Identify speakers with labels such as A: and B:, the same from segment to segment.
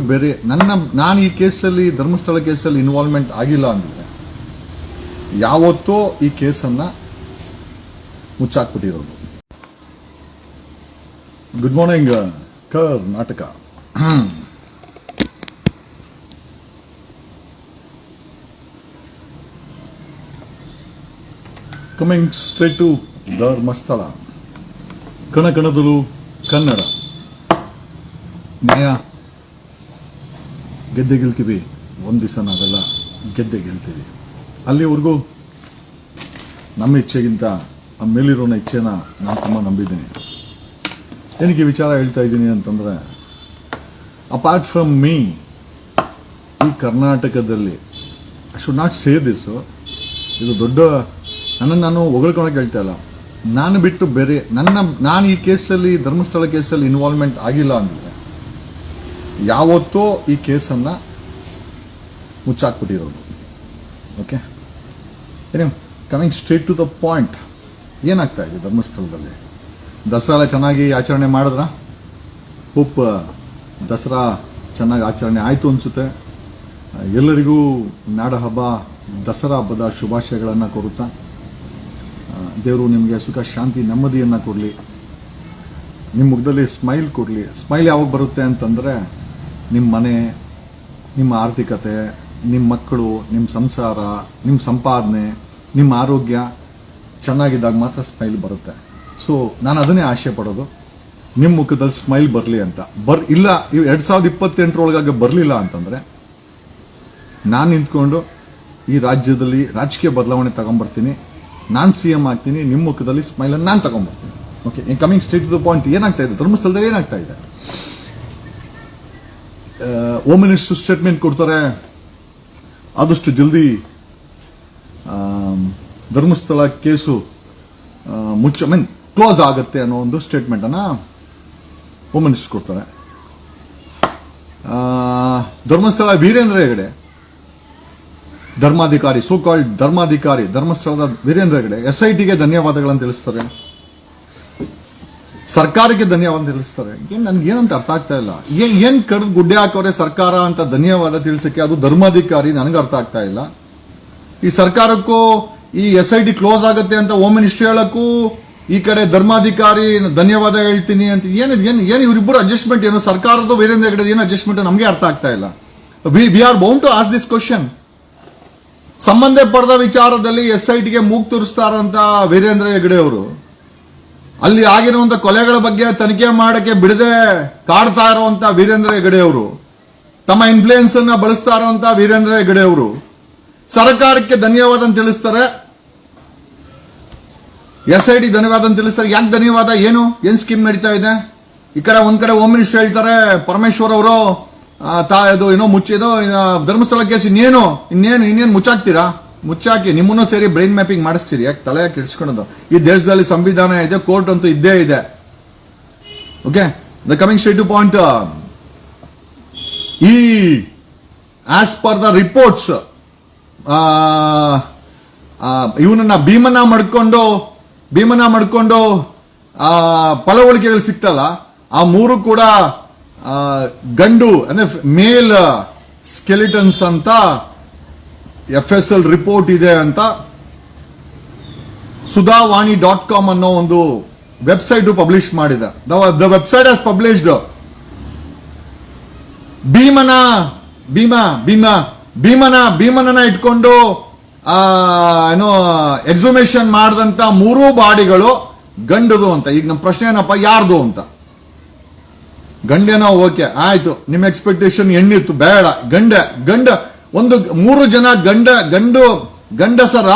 A: ಬೇರೆ ನನ್ನ, ನಾನು ಈ ಕೇಸಲ್ಲಿ, ಧರ್ಮಸ್ಥಳ ಕೇಸಲ್ಲಿ ಇನ್ವಾಲ್ವ್ಮೆಂಟ್ ಆಗಿಲ್ಲ ಅಂದರೆ, ಯಾವತ್ತೋ ಈ ಕೇಸನ್ನ ಮುಚ್ಚಾಕ್ಬಿಟ್ಟಿರೋದು. Good morning Karnataka. Coming straight to Dharmasthala. ಕಣಕಣದಲು Kannada. ನ್ಯಾಯ ಗೆದ್ದೆ ಗೆಲ್ತೀವಿ, ಒಂದು ದಿವಸ ನಾವೆಲ್ಲ ಗೆದ್ದೆ ಗೆಲ್ತೀವಿ. ಅಲ್ಲಿವರೆಗೂ ನಮ್ಮ ಇಚ್ಛೆಗಿಂತ ಆ ಮೇಲಿರೋನ ಇಚ್ಛೆನ ನಾನು ತುಂಬ ನಂಬಿದ್ದೀನಿ. ಏನಕ್ಕೆ ವಿಚಾರ ಹೇಳ್ತಾ ಇದ್ದೀನಿ ಅಂತಂದರೆ ಅಪಾರ್ಟ್ ಫ್ರಮ್ ಮೀ ಈ ಕರ್ನಾಟಕದಲ್ಲಿ I should not say this ಇದು ದೊಡ್ಡ ನನ್ನನ್ನು ನಾನು ಹೊಗಳ್ಕೊಳಕ್ಕೆ ಹೇಳ್ತಾ ಇಲ್ಲ. ನಾನು ಬಿಟ್ಟು ಬೇರೆ, ನನ್ನ, ನಾನು ಈ ಕೇಸಲ್ಲಿ ಧರ್ಮಸ್ಥಳ ಕೇಸಲ್ಲಿ ಇನ್ವಾಲ್ವ್ಮೆಂಟ್ ಆಗಿಲ್ಲ ಅಂದ್ರೆ ಯಾವತ್ತೋ ಈ ಕೇಸನ್ನು ಮುಚ್ಚಾಕ್ಬಿಟ್ಟಿರೋದು. ಓಕೆ ಏನೇ coming straight to the point ಏನಾಗ್ತಾ ಇದೆ ಧರ್ಮಸ್ಥಳದಲ್ಲಿ? ದಸರಾ ಎಲ್ಲ ಚೆನ್ನಾಗಿ ಆಚರಣೆ ಮಾಡಿದ್ರ? ಹೋಪ್ ದಸರಾ ಚೆನ್ನಾಗಿ ಆಚರಣೆ ಆಯಿತು ಅನಿಸುತ್ತೆ. ಎಲ್ಲರಿಗೂ ನಾಡ ಹಬ್ಬ ದಸರಾ ಹಬ್ಬದ ಶುಭಾಶಯಗಳನ್ನು ಕೋರುತ್ತಾ ದೇವರು ನಿಮಗೆ ಸುಖ, ಶಾಂತಿ, ನೆಮ್ಮದಿಯನ್ನು ಕೊಡಲಿ. ನಿಮ್ಮ ಮುಖದಲ್ಲಿ ಸ್ಮೈಲ್ ಕೊಡಲಿ. ಸ್ಮೈಲ್ ಯಾವಾಗ ಬರುತ್ತೆ ಅಂತಂದರೆ ನಿಮ್ಮ ಮನೆ, ನಿಮ್ಮ ಆರ್ಥಿಕತೆ, ನಿಮ್ಮ ಮಕ್ಕಳು, ನಿಮ್ಮ ಸಂಸಾರ, ನಿಮ್ಮ ಸಂಪಾದನೆ, ನಿಮ್ಮ ಆರೋಗ್ಯ ಚೆನ್ನಾಗಿದ್ದಾಗ ಮಾತ್ರ ಸ್ಮೈಲ್ ಬರುತ್ತೆ. ಸೊ ನಾನು ಅದನ್ನೇ ಆಶೆ ಪಡೋದು. ನಿಮ್ಮ ಮುಖದಲ್ಲಿ ಸ್ಮೈಲ್ ಬರಲಿ ಅಂತ. ಬರ್, ಇಲ್ಲ ಎರಡು ಸಾವಿರದ ಇಪ್ಪತ್ತೆಂಟರೊಳಗಾಗಿ ಬರಲಿಲ್ಲ ಅಂತಂದರೆ, ನಾನು ನಿಂತ್ಕೊಂಡು ಈ ರಾಜ್ಯದಲ್ಲಿ ರಾಜಕೀಯ ಬದಲಾವಣೆ ತಗೊಂಬರ್ತೀನಿ, ನಾನು ಸಿ ಎಂ ಆಗ್ತೀನಿ, ನಿಮ್ಮ ಮುಖದಲ್ಲಿ ಸ್ಮೈಲನ್ನು ನಾನು ತಗೊಂಬರ್ತೀನಿ. Okay coming straight to point ಏನಾಗ್ತಾ ಇದೆ? ಧರ್ಮಸ್ಥಳದಲ್ಲಿ ಏನಾಗ್ತಾ ಇದೆ? ಹೋಮ್ ಮಿನಿಸ್ಟರ್ ಸ್ಟೇಟ್ಮೆಂಟ್ ಕೊಡ್ತಾರೆ. ಆದಷ್ಟು ಜಲ್ದಿ ಧರ್ಮಸ್ಥಳ ಕೇಸು ಮುಚ್ಚ ಮೀನ್ ಕ್ಲೋಸ್ ಆಗುತ್ತೆ ಅನ್ನೋ ಒಂದು ಸ್ಟೇಟ್ಮೆಂಟ್ ಅನ್ನ ಹೋಮ್ ಮಿನಿಸ್ಟರ್ ಕೊಡ್ತಾರೆ. ಧರ್ಮಸ್ಥಳ ವೀರೇಂದ್ರ ಹೆಗಡೆ. ಧರ್ಮಾಧಿಕಾರಿ ಸೋ ಕಾಲ್ಡ್ ಧರ್ಮಾಧಿಕಾರಿ, ಧರ್ಮಸ್ಥಳದ ವೀರೇಂದ್ರ ಹೆಗಡೆ ಎಸ್ ಐ ಟಿಗೆ ಧನ್ಯವಾದಗಳನ್ನು ತಿಳಿಸ್ತಾರೆ. ಸರ್ಕಾರಕ್ಕೆ ಧನ್ಯವಾದ ತಿಳಿಸ್ತಾರೆ. ಏನ್ ನನ್ಗೆ ಏನಂತ ಅರ್ಥ ಆಗ್ತಾ ಇಲ್ಲ. ಏನ್ ಏನ್ ಕಡ್ದು ಗುಡ್ಡೆ ಹಾಕೋರೆ ಸರ್ಕಾರ ಅಂತ ಧನ್ಯವಾದ ತಿಳಿಸಕ್ಕೆ ಅದು ಧರ್ಮಾಧಿಕಾರಿ ನನಗೆ ಅರ್ಥ ಆಗ್ತಾ ಇಲ್ಲ. ಈ ಸರ್ಕಾರಕ್ಕೂ ಈ ಎಸ್ ಐ ಟಿ ಕ್ಲೋಸ್ ಆಗುತ್ತೆ ಅಂತ ಹೋಮ್ ಮಿನಿಸ್ಟ್ರಿ ಹೇಳಕ್ಕೂ ಈ ಕಡೆ ಧರ್ಮಾಧಿಕಾರಿ ಧನ್ಯವಾದ ಹೇಳ್ತೀನಿ ಅಂತ ಏನಿದೆ ಏನು ಏನು ಇವರಿಬ್ಬರು ಅಡ್ಜಸ್ಟ್ಮೆಂಟ್ ಏನು? ಸರ್ಕಾರದ ವೀರೇಂದ್ರ ಹೆಗಡೆ ಏನು ಅಡ್ಜಸ್ಟ್ಮೆಂಟ್ ನಮಗೆ ಅರ್ಥ ಆಗ್ತಾ ಇಲ್ಲ. We we are bound to ask this question ಸಂಬಂಧ ಪಡೆದ ವಿಚಾರದಲ್ಲಿ ಎಸ್ ಐ ಟಿಗೆ ಮೂಗ್ ತೋರಿಸ್ತಾರಂತ ವೀರೇಂದ್ರ ಹೆಗ್ಡೆ ಅವರು ಅಲ್ಲಿ ಆಗಿರುವಂತ ಕೊಲೆಗಳ ಬಗ್ಗೆ ತನಿಖೆ ಮಾಡಕ್ಕೆ ಬಿಡದೆ ಕಾಡ್ತಾ ಇರುವಂತ ವೀರೇಂದ್ರ ಹೆಗಡೆ ಅವರು, ತಮ್ಮ ಇನ್ಫ್ಲೂಯೆನ್ಸ್ ಅನ್ನ ಬಳಸ್ತಾ ಇರುವಂತ ವೀರೇಂದ್ರ ಹೆಗಡೆ ಅವರು, ಸರ್ಕಾರಕ್ಕೆ ಧನ್ಯವಾದ ಅಂತ ತಿಳಿಸ್ತಾರೆ. ಎಸ್ ಐ ಡಿ ಧನ್ಯವಾದ ಅಂತ ತಿಳಿಸ್ತಾರೆ. ಯಾಕೆ ಧನ್ಯವಾದ? ಏನು? ಏನ್ ಸ್ಕೀಮ್ ನಡೀತಾ ಇದೆ? ಈ ಕಡೆ ಒಂದ್ ಕಡೆ ಹೋಮ್ ಮಿನಿಸ್ಟರ್ ಹೇಳ್ತಾರೆ, ಪರಮೇಶ್ವರ್ ಅವರು ತಾ ಇದು ಏನೋ ಮುಚ್ಚಿದೋ ಧರ್ಮಸ್ಥಳ ಕೇಸ್ ಇನ್ನೇನು ಇನ್ನೇನು ಇನ್ನೇನು ಮುಚ್ಚಾಕ್ತೀರಾ? ಮುಚ್ಚಾಕಿ, ನಿಮ್ಮನ್ನು ಸೇರಿ ಬ್ರೈನ್ ಮ್ಯಾಪಿಂಗ್ ಮಾಡಿಸ್ತೀರಿ. ಯಾಕೆ ತಲೆ ಯಾಕೆ ಇಡ್ಸ್ಕೊಳೋದು ಈ ದೇಶದಲ್ಲಿ ಸಂವಿಧಾನ ಇದೆ, ಕೋರ್ಟ್ ಅಂತೂ ಇದ್ದೇ ಇದೆ. Okay the coming straight to point ಈ ಆಸ್ ಪರ್ ದ ರಿಪೋರ್ಟ್ಸ್ ಇವನನ್ನ ಭೀಮನ ಮಡ್ಕೊಂಡು ಭೀಮನ ಮಡ್ಕೊಂಡು, ಆ ಫಲವಳಿಕೆಗಳು ಸಿಕ್ತಲ್ಲ, ಆ ಮೂರು ಕೂಡ ಗಂಡು, ಅಂದ್ರೆ ಮೇಲ್ ಸ್ಕೆಲಿಟನ್ಸ್ ಅಂತ ಎಫ್ ಎಸ್ ಎಲ್ ರಿಪೋರ್ಟ್ ಇದೆ ಅಂತ ಸುಧಾವಾಣಿ ಡಾಟ್ ಕಾಮ್ ಅನ್ನೋ ಒಂದು ವೆಬ್ಸೈಟ್ ಪಬ್ಲಿಷ್ ಮಾಡಿದೆ. ದ ವೆಬ್ಸೈಟ್ ಹಸ್ ಪಬ್ಲಿಷ್ಡ್ ಭೀಮನ, ಭೀಮ ಭೀಮ, ಭೀಮನ ಭೀಮನನ ಇಟ್ಕೊಂಡು ಏನೋ ಎಕ್ಸುಮೇಷನ್ ಮಾಡಿದಂತ ಮೂರೂ ಬಾಡಿಗಳು ಗಂಡದು ಅಂತ. ಈಗ ನಮ್ಮ ಪ್ರಶ್ನೆ ಏನಪ್ಪ? ಯಾರ್ದು ಅಂತ. ಗಂಡೇನೋ ಓಕೆ, ಆಯ್ತು. ನಿಮ್ಮ ಎಕ್ಸ್ಪೆಕ್ಟೇಷನ್ ಹೆಣ್ಣಿತ್ತು ಬೇಡ. ಗಂಡ ಗಂಡ ಒಂದು ಮೂರು ಜನ ಗಂಡ, ಗಂಡು, ಗಂಡಸರ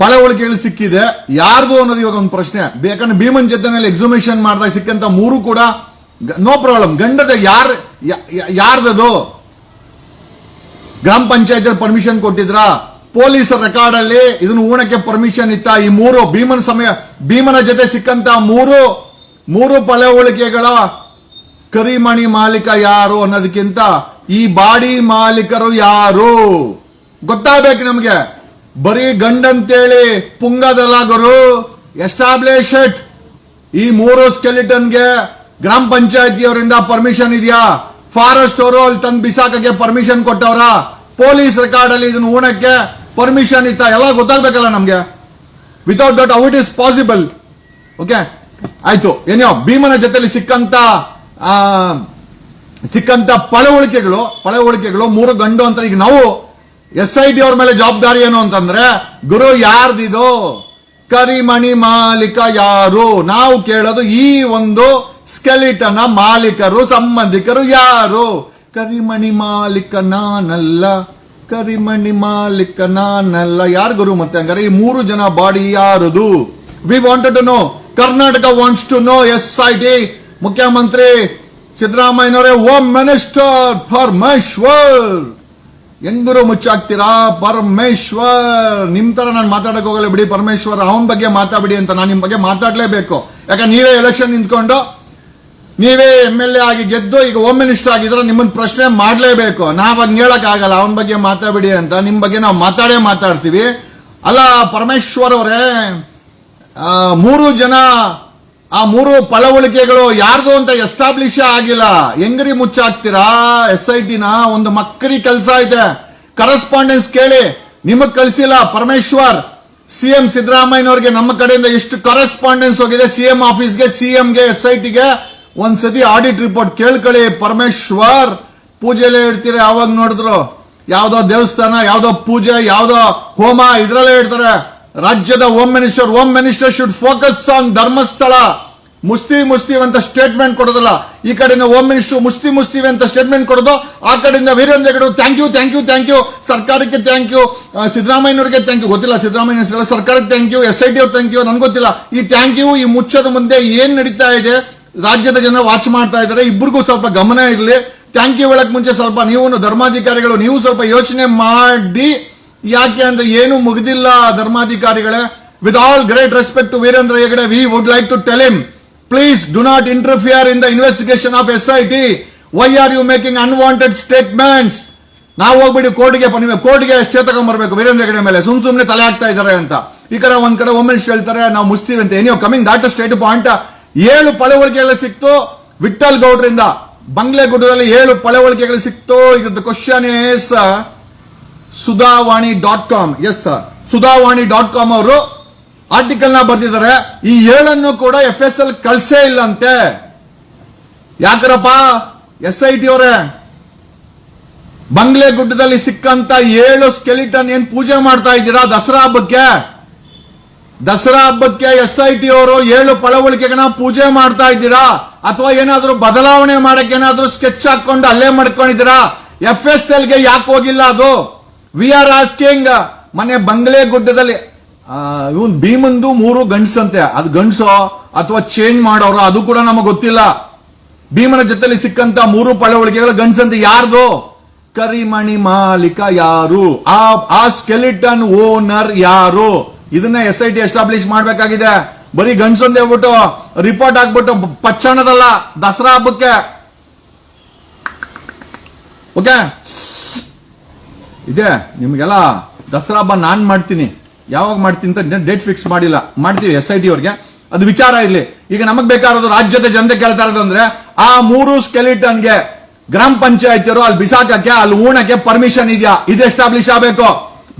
A: ಪಳವಳಿಕೆಯಲ್ಲಿ ಸಿಕ್ಕಿದೆ. ಯಾರ್ದು ಅನ್ನೋದು ಇವಾಗ ಒಂದು ಪ್ರಶ್ನೆ. ಬೇಕಂದ್ರೆ ಭೀಮನ್ ಜೊತೆನಲ್ಲಿ ಎಕ್ಸಿಮಿಷನ್ ಮಾಡಿದಾಗ ಸಿಕ್ಕಂತ ಮೂರು ಕೂಡ ನೋ ಪ್ರಾಬ್ಲಮ್ ಗಂಡದ ಯಾರ ಯಾರ್ದದು? ಗ್ರಾಮ ಪಂಚಾಯತ್ ಪರ್ಮಿಷನ್ ಕೊಟ್ಟಿದ್ರ? ಪೊಲೀಸ್ ರೆಕಾರ್ಡ್ ಅಲ್ಲಿ ಇದನ್ನು ಊಣಕ್ಕೆ ಪರ್ಮಿಷನ್ ಇತ್ತ? ಈ ಮೂರು ಭೀಮನ್ ಸಮಯ, ಭೀಮನ ಜೊತೆ ಸಿಕ್ಕಂತ ಮೂರು ಮೂರು ಪಳವಳಿಕೆಗಳ ಕರಿಮಣಿ ಮಾಲೀಕ ಯಾರು ಅನ್ನೋದಕ್ಕಿಂತ ಈ ಬಾಡಿ ಮಾಲೀಕರು ಯಾರು? ಗೊತ್ತಾಗಬೇಕು ನಮಗೆ. ಬರೀ ಗಂಡಂತೇಳಿ ಪುಂಗದಲಾಗರು ಎಸ್ಟಾಬ್ಲಿಷ್ ಇಟ್. ಈ ಮೂರು ಸ್ಕೆಲಿಟನ್ಗೆ ಗ್ರಾಮ ಪಂಚಾಯತಿಯವರಿಂದ ಪರ್ಮಿಷನ್ ಇದೆಯಾ? ಫಾರೆಸ್ಟ್ ಅವರು ಅಲ್ಲಿ ತಂದು ಬಿಸಾಕಕ್ಕೆ ಪರ್ಮಿಷನ್ ಕೊಟ್ಟವ್ರ? ಪೊಲೀಸ್ ರೆಕಾರ್ಡ್ ಅಲ್ಲಿ ಇದನ್ನು ಉಣಕ್ಕೆ ಪರ್ಮಿಷನ್ ಇತ್ತ? ಎಲ್ಲ ಗೊತ್ತಾಗ್ಬೇಕಲ್ಲ ನಮ್ಗೆ. Without that out is possible okay ಆಯ್ತು. ಏನೋ ಭೀಮನ ಜೊತೆಲಿ ಸಿಕ್ಕಂತ ಸಿಕ್ಕಂತ ಪಳವಳಿಕೆಗಳು ಪಳವಳಿಕೆಗಳು ಮೂರು ಗಂಡು ಅಂತ ಈಗ ನಾವು ಎಸ್ ಐ ಟಿ ಅವ್ರ ಮೇಲೆ ಜವಾಬ್ದಾರಿ ಏನು ಅಂತಂದ್ರೆ, ಗುರು ಯಾರ್ದಿದು? ಕರಿಮಣಿ ಮಾಲೀಕ ಯಾರು? ನಾವು ಕೇಳೋದು ಈ ಒಂದು ಸ್ಕೆಲಿಟನ ಮಾಲೀಕರು, ಸಂಬಂಧಿಕರು ಯಾರು? ಕರಿಮಣಿ ಮಾಲೀಕ ನಾನಲ್ಲ, ಕರಿಮಣಿ ಮಾಲೀಕ ನಾನಲ್ಲ. ಯಾರು ಗುರು ಮತ್ತೆ ಹಂಗಾರೆ? ಈ ಮೂರು ಜನ ಬಾಡಿ ಯಾರದು? We wanted to know Karnataka wants to know S I T ಮುಖ್ಯಮಂತ್ರಿ ಸಿದ್ದರಾಮಯ್ಯನವರೇ ಹೋಮ್ ಮಿನಿಸ್ಟರ್ ಪರಮೇಶ್ವರ್ ಹೆಂಗರು ಮುಚ್ಚಾಕ್ತೀರಾ? ಪರಮೇಶ್ವರ್ ನಿಮ್ ತರ ನಾನು ಮಾತಾಡಕ್ ಹೋಗಲ್ಲ ಬಿಡಿ ಪರಮೇಶ್ವರ್ ಅವನ ಬಗ್ಗೆ ಮಾತಾಡ್ಬಿಡಿ ಅಂತ ನಾನು ನಿಮ್ ಬಗ್ಗೆ ಮಾತಾಡಲೇಬೇಕು. ಯಾಕಂದ್ರೆ ನೀವೇ ಎಲೆಕ್ಷನ್ ನಿಂತ್ಕೊಂಡು, ನೀವೇ ಎಂ ಎಲ್ ಎ ಆಗಿ ಗೆದ್ದು, ಈಗ ಓಮ್ ಮಿನಿಸ್ಟರ್ ಆಗಿದ್ರೆ ನಿಮ್ಮನ್ನ ಪ್ರಶ್ನೆ ಮಾಡಲೇಬೇಕು. ನಾವ್ ಹಂಗೆ ಹೇಳಕ್ ಆಗಲ್ಲ ಅವನ ಬಗ್ಗೆ ಮಾತಾಡ್ಬಿಡಿ ಅಂತ. ನಿಮ್ ಬಗ್ಗೆ ನಾವು ಮಾತಾಡೇ ಮಾತಾಡ್ತೀವಿ. ಅಲ್ಲ ಪರಮೇಶ್ವರ್ ಅವರೇ ಮೂರು ಜನ ಆ ಮೂರು ಪಳವಳಿಕೆಗಳು ಯಾರ್ದು ಅಂತ ಎಸ್ಟಾಬ್ಲಿಷ್ ಆಗಿಲ್ಲ. ಹೆಂಗ್ರಿ ಮುಚ್ಚಾಕ್ತೀರಾ? ಎಸ್ ಐ ಟಿನ ಒಂದು ಮಕ್ಕರಿ ಕೆಲಸ ಇದೆ. ಕರೆಸ್ಪಾಂಡೆನ್ಸ್ ಕೇಳಿ. ನಿಮಗ್ ಕಳಿಸಿಲ್ಲ ಪರಮೇಶ್ವರ್. ಸಿಎಂ ಸಿದ್ದರಾಮಯ್ಯನವ್ರಿಗೆ ನಮ್ಮ ಕಡೆಯಿಂದ ಎಷ್ಟು ಕರೆಸ್ಪಾಂಡೆನ್ಸ್ ಹೋಗಿದೆ. ಸಿಎಂ ಆಫೀಸ್ಗೆ, ಸಿಎಂಗೆ ಎಸ್ ಐ ಟಿಗೆ ಒಂದ್ಸತಿ ಆಡಿಟ್ ರಿಪೋರ್ಟ್ ಕೇಳ್ಕೊಳ್ಳಿ ಪರಮೇಶ್ವರ್. ಪೂಜೆಲೇ ಇಡ್ತೀರಿ ಯಾವಾಗ ನೋಡಿದ್ರು? ಯಾವ್ದೋ ದೇವಸ್ಥಾನ, ಯಾವ್ದೋ ಪೂಜೆ, ಯಾವ್ದೋ ಹೋಮ, ಇದ್ರಲ್ಲೇ ಇಡ್ತಾರೆ ರಾಜ್ಯದ home minister home minister should focus on Dharmasthala. ಮುಸ್ತಿ ಮುಸ್ತೀವಿ ಅಂತ ಸ್ಟೇಟ್ಮೆಂಟ್ ಕೊಡೋದಲ್ಲ. ಈ ಕಡೆಯಿಂದ ಹೋಮ್ ಮಿನಿಸ್ಟರ್ ಮುಸ್ತಿ ಮುಸ್ತೀವಿ ಅಂತ ಸ್ಟೇಟ್ಮೆಂಟ್ ಕೊಡೋದು. ಆ ಕಡೆಯಿಂದ Veerendra Hegde thank you thank you thank you ಸರ್ಕಾರಕ್ಕೆ ಥ್ಯಾಂಕ್ ಯು ಸಿದ್ದರಾಮಯ್ಯನವರಿಗೆ ಥ್ಯಾಂಕ್ ಯು ಗೊತ್ತಿಲ್ಲ ಸಿದ್ದರಾಮಯ್ಯ ಹೆಸರಲ್ಲ ಸರ್ಕಾರಕ್ಕೆ thank you S I T ಅವ್ರು ಥ್ಯಾಂಕ್ ಯು ನನಗೆ ಗೊತ್ತಿಲ್ಲ. ಈ ಥ್ಯಾಂಕ್ ಯು ಈ ಮುಚ್ಚದ ಮುಂದೆ ಏನು ನಡೀತಾ ಇದೆ, ರಾಜ್ಯದ ಜನ ವಾಚ್ ಮಾಡ್ತಾ ಇದ್ದಾರೆ. ಇಬ್ಬರಿಗೂ ಸ್ವಲ್ಪ ಗಮನ ಇರಲಿ. ಥ್ಯಾಂಕ್ ಯು ಹೇಳಕ್ ಮುಂಚೆ ಸ್ವಲ್ಪ ನೀವು ಧರ್ಮಾಧಿಕಾರಿಗಳು, ನೀವು ಸ್ವಲ್ಪ ಯೋಚನೆ ಮಾಡಿ. ಯಾಕೆ ಅಂದ್ರೆ ಏನು ಮುಗಿದಿಲ್ಲ, ಧರ್ಮಾಧಿಕಾರಿಗಳೇ. With all great respect to Veerendra Hegde we would like to tell him please do not interfere in the investigation of S I T why are you making unwanted statements ನಾವು ಹೋಗ್ಬಿಟ್ಟು ಕೋರ್ಟ್ಗೆ ನೀವು ಕೋರ್ಟ್ಗೆ ಎಷ್ಟೇ ತಗೊಂಡ್ಬರ್ಬೇಕು ವೀರೇಂದ್ರ ಹೆಗಡೆ ಮೇಲೆ. ಸುಮ್ ಸುಮ್ನೆ ತಲೆ ಹಾಕ್ತಾ ಇದ್ದಾರೆ ಅಂತ. ಈ ಕಡೆ ಒಂದ್ ಕಡೆ ಒಮ್ಮೆನ್ಸ್ ಹೇಳ್ತಾರೆ, ನಾವು ಮುಸ್ತೀವಿ ಅಂತ. ಏನೋ ಕಮಿಂಗ್ ದಾಟ್ ಸ್ಟೇಟ್ ಪಾಯಿಂಟ್ ಏಳು ಪಳವಳಿಕೆಗಳು ಸಿಕ್ತು ವಿಠಲ್ ಗೌಡ್ರಿಂದ. ಬಂಗ್ಲೆಗುಡ್ಡದಲ್ಲಿ ಏಳು ಪಳವಳಿಕೆಗಳು ಸಿಕ್ತು. ಇದು question S Sudhavani dot com S Sudhavani dot com ಅವರು ಆರ್ಟಿಕಲ್ನ ಬರ್ದಿದ್ದಾರೆ. ಈ ಏಳನ್ನು ಕೂಡ ಎಫ್ ಎಸ್ ಎಲ್ ಕಳ್ಸೇ ಇಲ್ಲಂತೆ. ಯಾಕರಪ್ಪ? ಎಸ್ ಐ ಟಿ ಅವರೇ ಬಂಗ್ಲೆ ಗುಡ್ಡದಲ್ಲಿ ಸಿಕ್ಕಂತ ಏಳು ಸ್ಕೆಲಿಟನ್ ಏನ್ ಪೂಜೆ ಮಾಡ್ತಾ ಇದ್ದೀರಾ ದಸರಾ ಹಬ್ಬಕ್ಕೆ? ದಸರಾ ಹಬ್ಬಕ್ಕೆ ಎಸ್ ಐ ಟಿ ಅವರು ಏಳು ಪಳವಳಿಕೆಗಳನ್ನ ಪೂಜೆ ಮಾಡ್ತಾ ಇದ್ದೀರಾ? ಅಥವಾ ಏನಾದ್ರೂ ಬದಲಾವಣೆ ಮಾಡಕ್ಕೆ ಏನಾದ್ರೂ ಸ್ಕೆಚ್ ಹಾಕೊಂಡು ಅಲ್ಲೇ ಮಾಡ್ಕೊಂಡಿದ್ದೀರಾ? ಎಫ್ ಎಸ್ ಎಲ್ಗೆ ಯಾಕೆ ಹೋಗಿಲ್ಲ ಅದು? ವಿ ಆರ್ ಆಸ್ಕಿಂಗ್ ಮನೆ ಬಂಗ್ಲೆ ಗುಡ್ಡದಲ್ಲಿ ಇವನ್ ಭೀಮಂದು ಮೂರು ಗಂಡ್ಸಂತೆ. ಅದು ಗಂಡ್ಸೋ ಅಥವಾ ಚೇಂಜ್ ಮಾಡೋರು, ಅದು ಕೂಡ ನಮಗೆ ಗೊತ್ತಿಲ್ಲ. ಭೀಮನ ಜೊತೆಲಿ ಸಿಕ್ಕಂತ ಮೂರು ಪಳವಳಿಕೆಗಳ ಗಂಡ್ಸಂತೆ ಯಾರ್ದು? ಕರಿಮಣಿ ಮಾಲೀಕ ಯಾರು? ಆ ಸ್ಕೆಲಿಟನ್ ಓನರ್ ಯಾರು? ಇದನ್ನ ಎಸ್ ಐ ಟಿ ಎಸ್ಟಾಬ್ಲಿಷ್ ಮಾಡಬೇಕಾಗಿದೆ. ಬರೀ ಗಂಡ್ಸಂದ್ ಹೇಳ್ಬಿಟ್ಟು ರಿಪೋರ್ಟ್ ಹಾಕ್ಬಿಟ್ಟು ಪಚ್ಚಣದಲ್ಲ ದಸರಾ ಹಬ್ಬಕ್ಕೆ. ಓಕೆ ಇದೆ, ನಿಮಗೆಲ್ಲ ದಸರಾ ಹಬ್ಬ ನಾನು ಮಾಡ್ತೀನಿ. ಯಾವಾಗ ಮಾಡ್ತೀನಿ ಅಂತ ಡೇಟ್ ಫಿಕ್ಸ್ ಮಾಡಿಲ್ಲ. ಮಾಡ್ತೀವಿ ಎಸ್ ಐ ಟಿ ಅವ್ರಿಗೆ. ಅದು ವಿಚಾರ ಇರಲಿ. ಈಗ ನಮಗ್ ಬೇಕಾಗಿರೋದು ರಾಜ್ಯದ ಜನತೆ ಕೇಳ್ತಾ ಇರೋದು ಅಂದ್ರೆ, ಆ ಮೂರು ಸ್ಕೆಲಿಟನ್ಗೆ ಗ್ರಾಮ ಪಂಚಾಯತಿಯವರು ಅಲ್ಲಿ ಬಿಸಾಕಕ್ಕೆ, ಅಲ್ಲಿ ಊಣಕ್ಕೆ ಪರ್ಮಿಷನ್ ಇದೆಯಾ? ಇದು ಎಸ್ಟಾಬ್ಲಿಷ್ ಆಗಬೇಕು.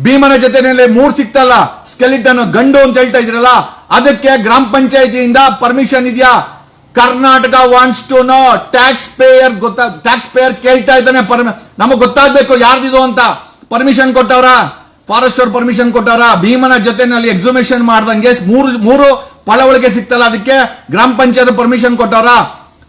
A: ಭೀಮನ ಜೊತೆನಲ್ಲಿ ಮೂರ್ ಸಿಕ್ತಲ್ಲ ಸ್ಕೆಲಿಟನ್ ಗಂಡು ಅಂತ ಹೇಳ್ತಾ ಇದ್ರಲ್ಲ, ಅದಕ್ಕೆ ಗ್ರಾಮ ಪಂಚಾಯತಿಯಿಂದ ಪರ್ಮಿಷನ್ ಇದೆಯಾ? Karnataka wants to know tax payer ಗೊತ್ತಾ ಟ್ಯಾಕ್ಸ್ ಪೇಯರ್ ಕೇಳ್ತಾ ಇದ್ದಾನೆ ಪರ್ಮಿ ನಮಗ್ ಗೊತ್ತಾಗ್ಬೇಕು ಯಾರ್ದಿದು ಅಂತ. ಪರ್ಮಿಷನ್ ಕೊಟ್ಟವರ? ಫಾರೆಸ್ಟ್ ಅವ್ರು ಪರ್ಮಿಷನ್ ಕೊಟ್ಟವ್ರ? ಭೀಮನ ಜೊತೆನಲ್ಲಿ ಎಕ್ಸಿಮಿಷನ್ ಮಾಡ್ದಂಗೆ ಮೂರು ಮೂರು ಪಳವಳಿಕೆ ಸಿಕ್ತಲ್ಲ ಅದಕ್ಕೆ ಗ್ರಾಮ ಪಂಚಾಯತ್ ಪರ್ಮಿಷನ್ ಕೊಟ್ಟವ್ರ?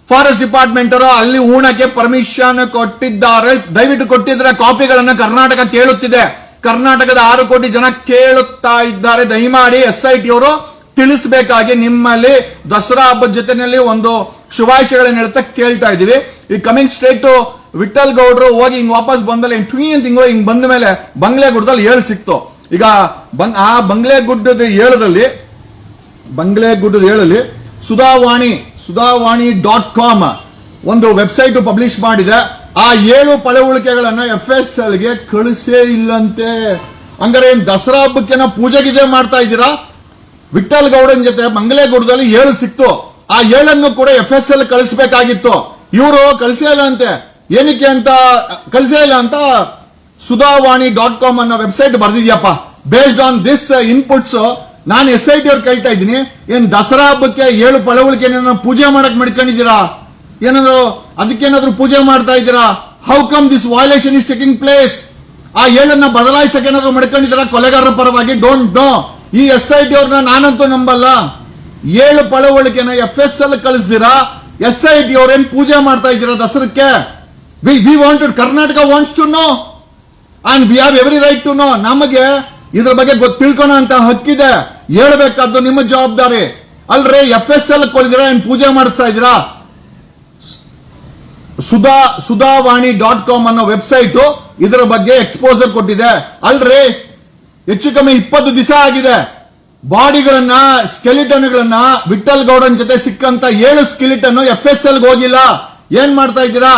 A: ಫಾರೆಸ್ಟ್ ಡಿಪಾರ್ಟ್ಮೆಂಟ್ ಅವರು ಅಲ್ಲಿ ಊಣಕ್ಕೆ ಪರ್ಮಿಷನ್ ಕೊಟ್ಟಿದ್ದಾರೆ. ದಯವಿಟ್ಟು ಕೊಟ್ಟಿದ್ರೆ ಕಾಪಿಗಳನ್ನು ಕರ್ನಾಟಕ ಕೇಳುತ್ತಿದೆ. ಕರ್ನಾಟಕದ ಆರು ಕೋಟಿ ಜನ ಕೇಳುತ್ತಾ ಇದ್ದಾರೆ. ದಯಮಾಡಿ ಎಸ್ ಐ ಟಿ ಅವರು ತಿಳಿಸಬೇಕಾಗಿ ನಿಮ್ಮಲ್ಲಿ ದಸರಾ ಹಬ್ಬದ ಜೊತೆಯಲ್ಲಿ ಒಂದು ಶುಭಾಶಯಗಳನ್ನ ಹೇಳ್ತಾ ಕೇಳ್ತಾ ಇದೀವಿ ಈ ಕಮಿಂಗ್ ಸ್ಟೇಟ್ ವಿಠಲ್ ಗೌಡ್ರು ಹೋಗಿ ಹಿಂಗ್ ವಾಪಸ್ ಬಂದ್ಮೇಲೆ ಹಿಂಗ್ ಟ್ವೀ ಅಂತ ಹಿಂಗ್ ಹಿಂಗ್ ಬಂದ ಮೇಲೆ ಬಂಗ್ಲೆ ಗುಡ್ಡದಲ್ಲಿ ಏಳು ಸಿಕ್ತು. ಈಗ ಬಂಗ್ ಆ ಬಂಗ್ಲೆ ಗುಡ್ಡದ ಏಳದಲ್ಲಿ ಬಂಗ್ಲೆ ಗುಡ್ಡದ ಏಳಲ್ಲಿ ಸುಧಾವಾಣಿ ಸುಧಾವಾಣಿ ಡಾಟ್ ಕಾಮ್ ಒಂದು ವೆಬ್ಸೈಟ್ ಪಬ್ಲಿಷ್ ಮಾಡಿದೆ. ಆ ಏಳು ಪಳವಳಿಕೆಗಳನ್ನ ಎಫ್ ಎಸ್ಗೆ ಕಳಿಸೇ ಇಲ್ಲಂತೆ. ಹಂಗಾರೆ ಏನ್ ದಸರಾ ಹಬ್ಬಕ್ಕೆನ ಪೂಜೆ ಗೀಜೆ ಮಾಡ್ತಾ ಇದ್ದೀರಾ? ವಿಠಲ್ ಗೌಡನ್ ಜೊತೆ ಗುಡ್ಡದಲ್ಲಿ ಏಳು ಸಿಕ್ತು. ಆ ಏಳನ್ನು ಕೂಡ ಎಫ್ ಎಸ್ ಎಲ್ ಕಳಿಸ್ಬೇಕಾಗಿತ್ತು. ಇವರು ಕಳಿಸೇ ಇಲ್ಲ ಅಂತೆ. ಏನಕ್ಕೆ ಅಂತ ಕಲಿಸೇ ಇಲ್ಲ ಅಂತ ಸುಧಾವಾಣಿ ಡಾಟ್ ಕಾಮ್ ಅನ್ನೋ ವೆಬ್ಸೈಟ್ ಬರ್ದಿದ್ಯಪ್ಪ. ಬೇಸ್ಡ್ ಆನ್ ದಿಸ್ ಇನ್ಪುಟ್ಸ್ ನಾನು ಎಸ್ ಐ ಟಿ ಅವ್ರು ಕೇಳ್ತಾ ಇದ್ದೀನಿ. ಏನ್ ದಸರಾ ಹಬ್ಬಕ್ಕೆ ಏಳು ಪಳವಳಿಕೆ ಪೂಜೆ ಮಾಡಕ್ ಮಡ್ಕೊಂಡಿದ್ದೀರಾ? ಏನಾದ್ರು ಅದಕ್ಕೇನಾದ್ರೂ ಪೂಜೆ ಮಾಡ್ತಾ ಇದ್ದೀರಾ? How come this violation is taking place ಆ ಏಳನ್ನ ಬದಲಾಯಿಸಕ್ಕೆ ಏನಾದ್ರು ಮಾಡ್ಕೊಂಡಿದ್ದೀರಾ? ಕೊಲೆಗಾರರ ಪರವಾಗಿ ಡೋಂಟ್ ನೋ ಈ ಎಸ್ ಐ ಟಿ ಅವ್ರನ್ನ ನಾನಂತೂ ನಂಬಲ್ಲ. ಏಳು ಪಳವಳಿಕೆನ ಎಫ್ ಎಸ್ ಎಲ್ ಕಳಿಸ್ದಿರಾ? ಎಸ್ ಐ ಟಿ ಅವ್ರೇನ್ ಪೂಜೆ ಮಾಡ್ತಾ ಇದ್ದೀರಾ ದಸರಕ್ಕೆ? We we wanted Karnataka wants to know and we have every right to know ನಮಗೆ ಇದ್ರ ಬಗ್ಗೆ ಗೊತ್ತು ತಿಳ್ಕೊಳೋ ಅಂತ ಹಕ್ಕಿದೆ. ಹೇಳ್ಬೇಕಾದ್ದು ನಿಮ್ಮ ಜವಾಬ್ದಾರಿ. ಅಲ್ರಿ ಎಫ್ ಎಸ್ ಎಲ್ ಕೊಡಿದಿರಾ ಏನ್ ಪೂಜೆ ಮಾಡಿಸ್ತಾ ಇದ್ದೀರಾ? ಸುಧಾ, ಸುಧಾವಾಣಿ ಡಾಟ್ ಕಾಮ್ ಅನ್ನೋ ವೆಬ್ಸೈಟ್ ಇದರ ಬಗ್ಗೆ ಎಕ್ಸ್ಪೋಸರ್ ಕೊಟ್ಟಿದೆ. ಅಲ್ರಿ ಹೆಚ್ಚು ಕಮ್ಮಿ ಇಪ್ಪತ್ತು ದಿವಸ ಆಗಿದೆ. ಬಾಡಿಗಳನ್ನ ಸ್ಕೆಲಿಟನ್ಗಳನ್ನ ವಿಠಲ್ ಗೌಡನ್ ಜೊತೆ ಸಿಕ್ಕಂತ ಏಳು ಸ್ಕೆಲಿಟನ್ ಎಫ್ ಎಸ್ ಎಲ್ ಹೋಗಿಲ್ಲ. ಏನ್ ಮಾಡ್ತಾ ಇದ್ದೀರಾ?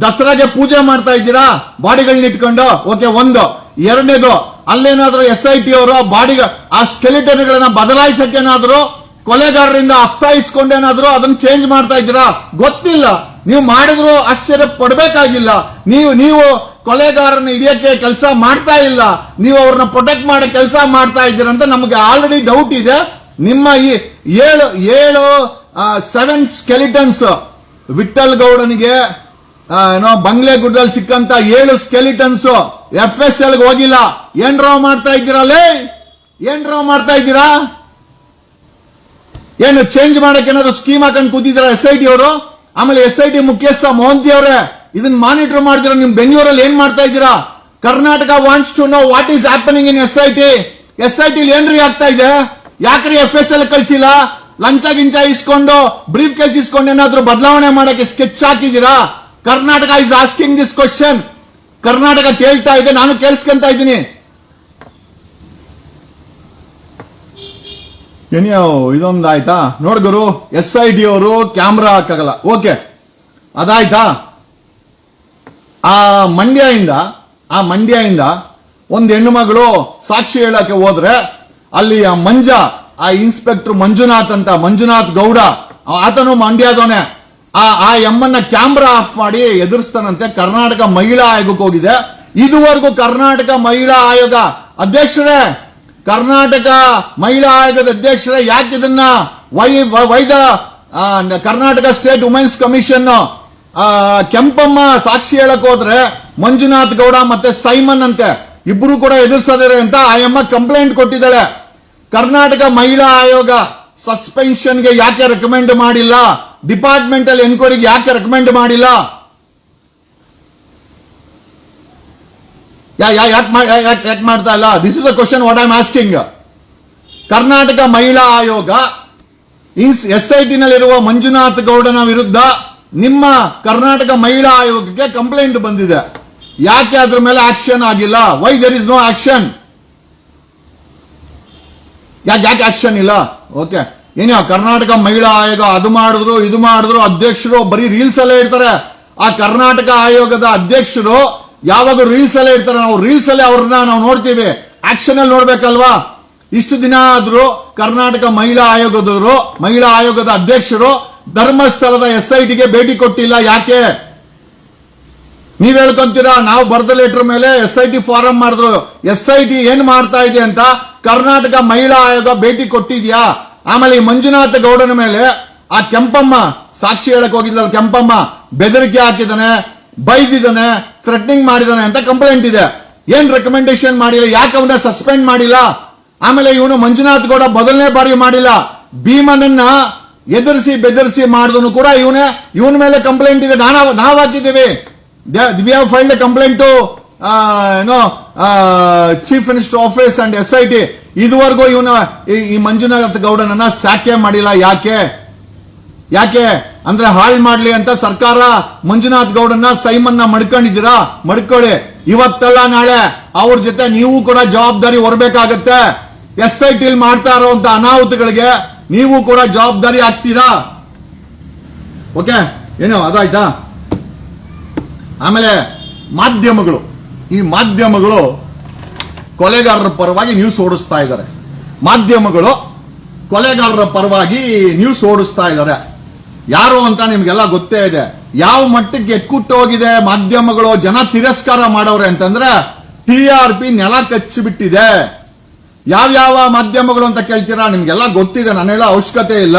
A: ದಸರಾಗೆ ಪೂಜೆ ಮಾಡ್ತಾ ಇದ್ದೀರಾ? ಬಾಡಿಗಳನ್ನ ಇಟ್ಕೊಂಡು? ಓಕೆ, ಒಂದು. ಎರಡನೇದು, ಅಲ್ಲೇನಾದ್ರೂ ಎಸ್ ಐ ಟಿ ಅವರು ಬಾಡಿ ಆ ಸ್ಕೆಲಿಟನ್ಗಳನ್ನ ಬದಲಾಯಿಸಕ್ಕೇನಾದ್ರೂ ಕೊಲೆಗಾರರಿಂದ ಅಪ್ತಾಯಿಸ್ಕೊಂಡೇನಾದ್ರೂ ಅದನ್ನ ಚೇಂಜ್ ಮಾಡ್ತಾ ಇದ್ದೀರಾ? ಗೊತ್ತಿಲ್ಲ. ನೀವು ಮಾಡಿದ್ರು ಆಶ್ಚರ್ಯ ಪಡಬೇಕಾಗಿಲ್ಲ. ನೀವು ನೀವು ಕೊಲೆಗಾರನ ಹಿಡಿಯಕ್ಕೆ ಕೆಲಸ ಮಾಡ್ತಾ ಇಲ್ಲ. ನೀವು ಅವ್ರನ್ನ ಪ್ರೊಟೆಕ್ಟ್ ಮಾಡೋ ಕೆಲಸ ಮಾಡ್ತಾ ಇದ್ದೀರಂತ ನಮಗೆ ಆಲ್ರೆಡಿ ಡೌಟ್ ಇದೆ. ನಿಮ್ಮ ಈ ಏಳು ಏಳು ಸೆವೆನ್ ಸ್ಕೆಲಿಟನ್ಸ್ ವಿಠಲ್ ಗೌಡನಿಗೆ ಏನೋ ಬಂಗ್ಲೆ ಗುಡ್ಡದಲ್ಲಿ ಸಿಕ್ಕಂತ ಏಳು ಸ್ಕೆಲಿಟನ್ಸ್ ಎಫ್ ಎಸ್ ಎಲ್ ಹೋಗಿಲ್ಲ. ಏನ್ ಡ್ರಾ ಮಾಡ್ತಾ ಇದ್ದೀರಾ? ಲೇ, ಏನ್ ಡ್ರಾ ಮಾಡ್ತಾ ಇದ್ದೀರಾ? ಏನು ಚೇಂಜ್ ಮಾಡಕ್ಕೆ ಏನಾದ್ರು ಸ್ಕೀಮ್ ಹಾಕೊಂಡು ಕೂತಿದ್ರ ಎಸ್ ಐ ಟಿ ಅವರು? ಆಮೇಲೆ ಎಸ್ ಐ ಟಿ ಮುಖ್ಯಸ್ಥ ಮೋಹಂತಿ ಅವರೇ ಇದನ್ನ ಮಾನಿಟರ್ ಮಾಡ್ತೀರಾ ನಿಮ್ ಬೆಂಗಳೂರಲ್ಲಿ ಏನ್ ಮಾಡ್ತಾ ಇದ್ದೀರಾ? Karnataka wants to know what is happening in S I T S I T ಏನ್ರಿ ಆಗ್ತಾ ಇದೆ? ಯಾಕ್ರಿ ಎಫ್ ಎಸ್ ಎಲ್ ಕಳ್ಸಿಲ್ಲ? ಲಂಚ ಗಿಂಚ ಇಸ್ಕೊಂಡು ಬ್ರೀಫ್ ಕೇಸ್ ಇಸ್ಕೊಂಡು ಏನಾದ್ರು ಬದಲಾವಣೆ ಮಾಡಕ್ಕೆ sketch ಹಾಕಿದೀರಾ Karnataka is asking this question Karnataka ಕೇಳ್ತಾ ಇದೆ ನಾನು ಕೇಳಿಸ್ಕೊಂತ ಇದ್ದೀನಿ ಏನ್ಯೋ ಇದೊಂದು ಆಯ್ತಾ ನೋಡ್ಗುರು ಎಸ್ ಐ ಡಿ ಅವರು ಕ್ಯಾಮ್ರಾ ಹಾಕಾಗಲ್ಲ ಓಕೆ ಅದಾಯ್ತಾ ಆ ಮಂಡ್ಯದಿಂದ ಆ ಮಂಡ್ಯದಿಂದ ಒಂದು ಹೆಣ್ಣು ಮಗಳು ಸಾಕ್ಷಿ ಹೇಳಕ್ಕೆ ಹೋದ್ರೆ ಅಲ್ಲಿ ಆ ಮಂಜ ಆ ಇನ್ಸ್ಪೆಕ್ಟರ್ ಮಂಜುನಾಥ್ ಅಂತ ಮಂಜುನಾಥ್ ಗೌಡ ಆತನು ಮಂಡ್ಯದವನೆ ಆ ಆ ಎಮ್ಮನ್ನ ಕ್ಯಾಮ್ರಾ ಆಫ್ ಮಾಡಿ ಎದುರಿಸ್ತಾನಂತೆ. ಕರ್ನಾಟಕ ಮಹಿಳಾ ಆಯೋಗಕ್ಕೆ ಹೋಗಿದೆ. ಇದುವರೆಗೂ ಕರ್ನಾಟಕ ಮಹಿಳಾ ಆಯೋಗ, ಅಧ್ಯಕ್ಷರೇ, ಕರ್ನಾಟಕ ಮಹಿಳಾ ಆಯೋಗದ ಅಧ್ಯಕ್ಷರೇ, ಯಾಕೆ ಇದನ್ನ why, why the Karnataka state women's commission Kempamma ಸಾಕ್ಷಿ ಹೇಳಕ್ ಹೋದ್ರೆ ಮಂಜುನಾಥ್ ಗೌಡ ಮತ್ತೆ ಸೈಮನ್ ಅಂತೆ. ಇಬ್ರು ಕೂಡ ಎದುರಿಸದಿರೆ ಅಂತ ಆ ಎಮ್ಮ ಕಂಪ್ಲೇಂಟ್ ಕೊಟ್ಟಿದ್ದಾಳೆ. ಕರ್ನಾಟಕ ಮಹಿಳಾ ಆಯೋಗ ಸಸ್ಪೆನ್ಷನ್ಗೆ ಯಾಕೆ ರೆಕಮೆಂಡ್ ಮಾಡಿಲ್ಲ? ಡಿಪಾರ್ಟ್ಮೆಂಟಲ್ ಎನ್ಕ್ವೈರಿಗೆ ಯಾಕೆ ರೆಕಮೆಂಡ್ ಮಾಡಿಲ್ಲ? ಯಾಕೆ ಮಾಡ್ತಾ ಇಲ್ಲ? This is a question what I'm asking Karnataka ಮಹಿಳಾ ಆಯೋಗ ಎಸ್ ಐ ಟಿನಲ್ಲಿರುವ ಮಂಜುನಾಥ್ ಗೌಡನ ವಿರುದ್ಧ ನಿಮ್ಮ ಕರ್ನಾಟಕ ಮಹಿಳಾ ಆಯೋಗಕ್ಕೆ ಕಂಪ್ಲೇಂಟ್ ಬಂದಿದೆ. ಯಾಕೆ ಅದ್ರ ಮೇಲೆ ಆಕ್ಷನ್ ಆಗಿಲ್ಲ? Why there is no action ಯಾಕೆ ಯಾಕೆ ಆಕ್ಷನ್ ಇಲ್ಲ? ಓಕೆ ಏನೋ ಕರ್ನಾಟಕ ಮಹಿಳಾ ಆಯೋಗ ಅದು ಮಾಡಿದ್ರು, ಇದು ಮಾಡಿದ್ರು, ಅಧ್ಯಕ್ಷರು ಬರೀ ರೀಲ್ಸ್ ಅಲ್ಲೇ ಇರ್ತಾರೆ. ಆ ಕರ್ನಾಟಕ ಆಯೋಗದ ಅಧ್ಯಕ್ಷರು ಯಾವಾಗ ರೀಲ್ಸ್ ಅಲ್ಲೇ ಇರ್ತಾರೆ, ನಾವು ರೀಲ್ಸ್ ಅಲ್ಲೇ ಅವ್ರನ್ನ ನಾವು ನೋಡ್ತೀವಿ. ಆಕ್ಷನ್ ಅಲ್ಲಿ ನೋಡ್ಬೇಕಲ್ವಾ? ಇಷ್ಟು ದಿನ ಆದ್ರೂ ಕರ್ನಾಟಕ ಮಹಿಳಾ ಆಯೋಗದವರು, ಮಹಿಳಾ ಆಯೋಗದ ಅಧ್ಯಕ್ಷರು ಧರ್ಮಸ್ಥಳದ ಎಸ್ ಐ ಟಿಗೆ ಭೇಟಿ ಕೊಟ್ಟಿಲ್ಲ. ಯಾಕೆ? ನೀವ್ ಹೇಳ್ಕೊಂತೀರಾ, ನಾವು ಬರ್ದ ಲೆಟರ್ ಮೇಲೆ ಎಸ್ ಐ ಟಿ ಫಾರಂ ಮಾಡಿದ್ರು. ಎಸ್ ಐ ಟಿ ಏನ್ ಮಾಡ್ತಾ ಇದೆ ಅಂತ ಕರ್ನಾಟಕ ಮಹಿಳಾ ಆಯೋಗ ಭೇಟಿ ಕೊಟ್ಟಿದ್ಯಾ? ಆಮೇಲೆ ಈ ಮಂಜುನಾಥ ಗೌಡನ ಮೇಲೆ ಆ ಕೆಂಪಮ್ಮ ಸಾಕ್ಷಿ ಹೇಳಕ್ ಹೋಗಿದ್ದಾರೆ ಕೆಂಪಮ್ಮ ಬೆದರಿಕೆ ಹಾಕಿದಾನೆ ಬೈದಿದ್ದಾನೆ ಥ್ರೆಟ್ನಿಂಗ್ ಮಾಡಿದಾನೆ ಅಂತ ಕಂಪ್ಲೇಂಟ್ ಇದೆ. ಏನ್ ರೆಕಮೆಂಡೇಶನ್ ಮಾಡಿಲ್ಲ? ಯಾಕೆ ಅವನ್ನ ಸಸ್ಪೆಂಡ್ ಮಾಡಿಲ್ಲ? ಆಮೇಲೆ ಇವನು ಮಂಜುನಾಥ್ ಗೌಡ ಮೊದಲನೇ ಬಾರಿ ಮಾಡಿಲ್ಲ. ಭೀಮನನ್ನ ಎದುರಿಸಿ ಬೆದರಿಸಿ ಮಾಡಿದನು ಕೂಡ ಇವನೇ. ಇವನ ಮೇಲೆ ಕಂಪ್ಲೇಂಟ್ ಇದೆ. ನಾನು ನಾವ್ ಹಾಕಿದ್ದೀವಿ. ವಿ ಫೈಲ್ಡ್ ಕಂಪ್ಲೇಂಟ್ ಏನೋ chief minister office and S I T ಇದುವರೆಗೂ ಇವನ ಈ ಮಂಜುನಾಥ್ ಗೌಡನನ್ನ ಸಾಕೆ ಮಾಡಿಲ್ಲ. ಯಾಕೆ? ಯಾಕೆ? ಅಂದ್ರೆ ಹಾಳು ಮಾಡ್ಲಿ ಅಂತ ಸರ್ಕಾರ ಮಂಜುನಾಥ್ ಗೌಡನ್ನ ಸೈಮನ್ನ ಮಡ್ಕೊಂಡಿದ್ದೀರಾ? ಮಡ್ಕೊಳ್ಳಿ. ಇವತ್ತಲ್ಲ ನಾಳೆ ಅವ್ರ ಜೊತೆ ನೀವು ಕೂಡ ಜವಾಬ್ದಾರಿ ಹೊರಬೇಕಾಗತ್ತೆ. ಎಸ್ ಐ ಟಿಲ್ ಮಾಡ್ತಾ ಇರುವಂತ ಅನಾಹುತಗಳಿಗೆ ನೀವು ಕೂಡ ಜವಾಬ್ದಾರಿ ಆಗ್ತೀರಾ? ಓಕೆ? ಏನು, ಅದಾಯ್ತಾ? ಆಮೇಲೆ ಮಾಧ್ಯಮಗಳು. ಈ ಮಾಧ್ಯಮಗಳು ಕೊಲೆಗಾರರ ಪರವಾಗಿ ನ್ಯೂಸ್ ಓಡಿಸ್ತಾ ಇದ್ದಾರೆ. ಮಾಧ್ಯಮಗಳು ಕೊಲೆಗಾರರ ಪರವಾಗಿ ನ್ಯೂಸ್ ಓಡಿಸ್ತಾ ಇದ್ದಾರೆ. ಯಾರು ಅಂತ ನಿಮ್ಗೆಲ್ಲ ಗೊತ್ತೇ ಇದೆ. ಯಾವ ಮಟ್ಟಕ್ಕೆ ಎಕ್ಕುಟ್ಟು ಹೋಗಿದೆ ಮಾಧ್ಯಮಗಳು ಜನ ತಿರಸ್ಕಾರ ಮಾಡೋರೆ ಅಂತಂದ್ರೆ ಟಿ ಆರ್ ಪಿ ನೆಲ ಕಚ್ಚಿಬಿಟ್ಟಿದೆ. ಯಾವ್ಯಾವ ಮಾಧ್ಯಮಗಳು ಅಂತ ಕೇಳ್ತೀರಾ? ನಿಮ್ಗೆಲ್ಲ ಗೊತ್ತಿದೆ, ನಾನು ಹೇಳೋ ಅವಶ್ಯಕತೆ ಇಲ್ಲ.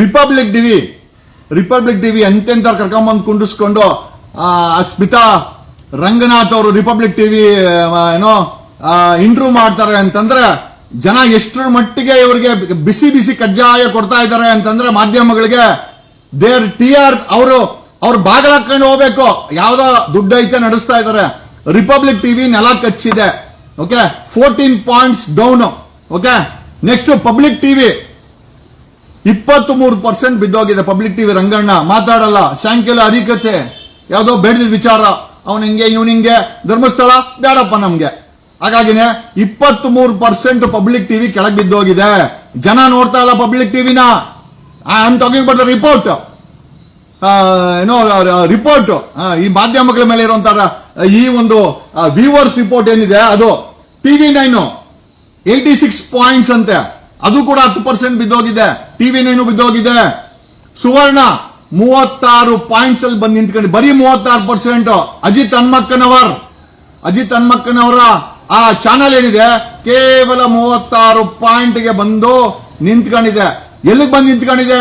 A: ರಿಪಬ್ಲಿಕ್ ಟಿವಿ ರಿಪಬ್ಲಿಕ್ ಟಿವಿ ಎಂತೆಂತ ಕರ್ಕೊಂಬಂದು ಕುಂಡಿಸ್ಕೊಂಡು ಸ್ಮಿತಾ ರಂಗನಾಥ್ ಅವರು ರಿಪಬ್ಲಿಕ್ ಟಿವಿ ಏನೋ ಇಂಟ್ರೂ ಮಾಡ್ತಾರೆ ಅಂತಂದ್ರೆ ಜನ ಎಷ್ಟರ ಮಟ್ಟಿಗೆ ಇವರಿಗೆ ಬಿಸಿ ಬಿಸಿ ಕಜ್ಜಾಯ ಕೊಡ್ತಾ ಇದ್ದಾರೆ ಅಂತಂದ್ರೆ ಮಾಧ್ಯಮಗಳಿಗೆ ದೇರ್ ಟಿ ಆರ್ ಅವರು, ಅವ್ರು ಬಾಗಿಲು ಹಾಕೊಂಡು ಹೋಗ್ಬೇಕು. ಯಾವ್ದೋ ದುಡ್ಡು ಐತೆ ನಡೆಸ್ತಾ ಇದ್ದಾರೆ. ರಿಪಬ್ಲಿಕ್ ಟಿವಿ ನೆಲ ಕಚ್ಚಿದೆ. Okay fourteen points down okay next public TV ಇಪ್ಪತ್ತ್ ಮೂರು ಪರ್ಸೆಂಟ್ ಬಿದ್ದೋಗಿದೆ ಪಬ್ಲಿಕ್ ಟಿವಿ ರಂಗಣ್ಣ. ಮಾತಾಡಲ್ಲ. ಸಾಯಂಕಾಲ ಅರಿಕತೆ. ಯಾವುದೋ ಬೇಡದ ವಿಚಾರ. ಅವನ್ ಹಿಂಗೆ, ಇವನ್ ಹಿಂಗೆ? ಧರ್ಮಸ್ಥಳ? ಬೇಡಪ್ಪ ನಮ್ಗೆ. ಹಾಗಾಗಿನೇ ಇಪ್ಪತ್ತ್ ಮೂರು ಪರ್ಸೆಂಟ್ ಪಬ್ಲಿಕ್ ಟಿವಿ ಕೆಳಗೆ ಬಿದ್ದೋಗಿದೆ. ಜನ ನೋಡ್ತಾ ಇಲ್ಲ public ಟಿವಿನ I am talking but the report ಏನೋ ರಿಪೋರ್ಟ್ ಈ ಮಾಧ್ಯಮಗಳ ಮೇಲೆ ಇರುವಂತ ಈ ಒಂದು ವ್ಯೂವರ್ಸ್ ರಿಪೋರ್ಟ್ ಏನಿದೆ, ಅದು TV nine eighty six points ಅಂತೆ. ಅದು ಕೂಡ ಹತ್ತು ಪರ್ಸೆಂಟ್ ಬಿದ್ದೋಗಿದೆ. ಟಿವಿ ನೈನು ಬಿದ್ದೋಗಿದೆ. ಸುವರ್ಣ ಮೂವತ್ತಾರು ಪಾಯಿಂಟ್ಸ್ ಅಲ್ಲಿ ಬಂದು ನಿಂತ್ಕೊಂಡು. ಬರೀ ಮೂವತ್ತಾರು ಪರ್ಸೆಂಟ್ ಅಜಿತ್ ಹನ್ಮಕ್ಕನವರ್. ಅಜಿತ್ ಹನ್ಮಕ್ಕನವರ ಆ ಚಾನಲ್ ಏನಿದೆ? ಕೇವಲ ಮೂವತ್ತಾರು ಪಾಯಿಂಟ್ಗೆ ಬಂದು ನಿಂತ್ಕೊಂಡಿದೆ. ಎಲ್ಲಿಗೆ ಬಂದು ನಿಂತ್ಕೊಂಡಿದೆ?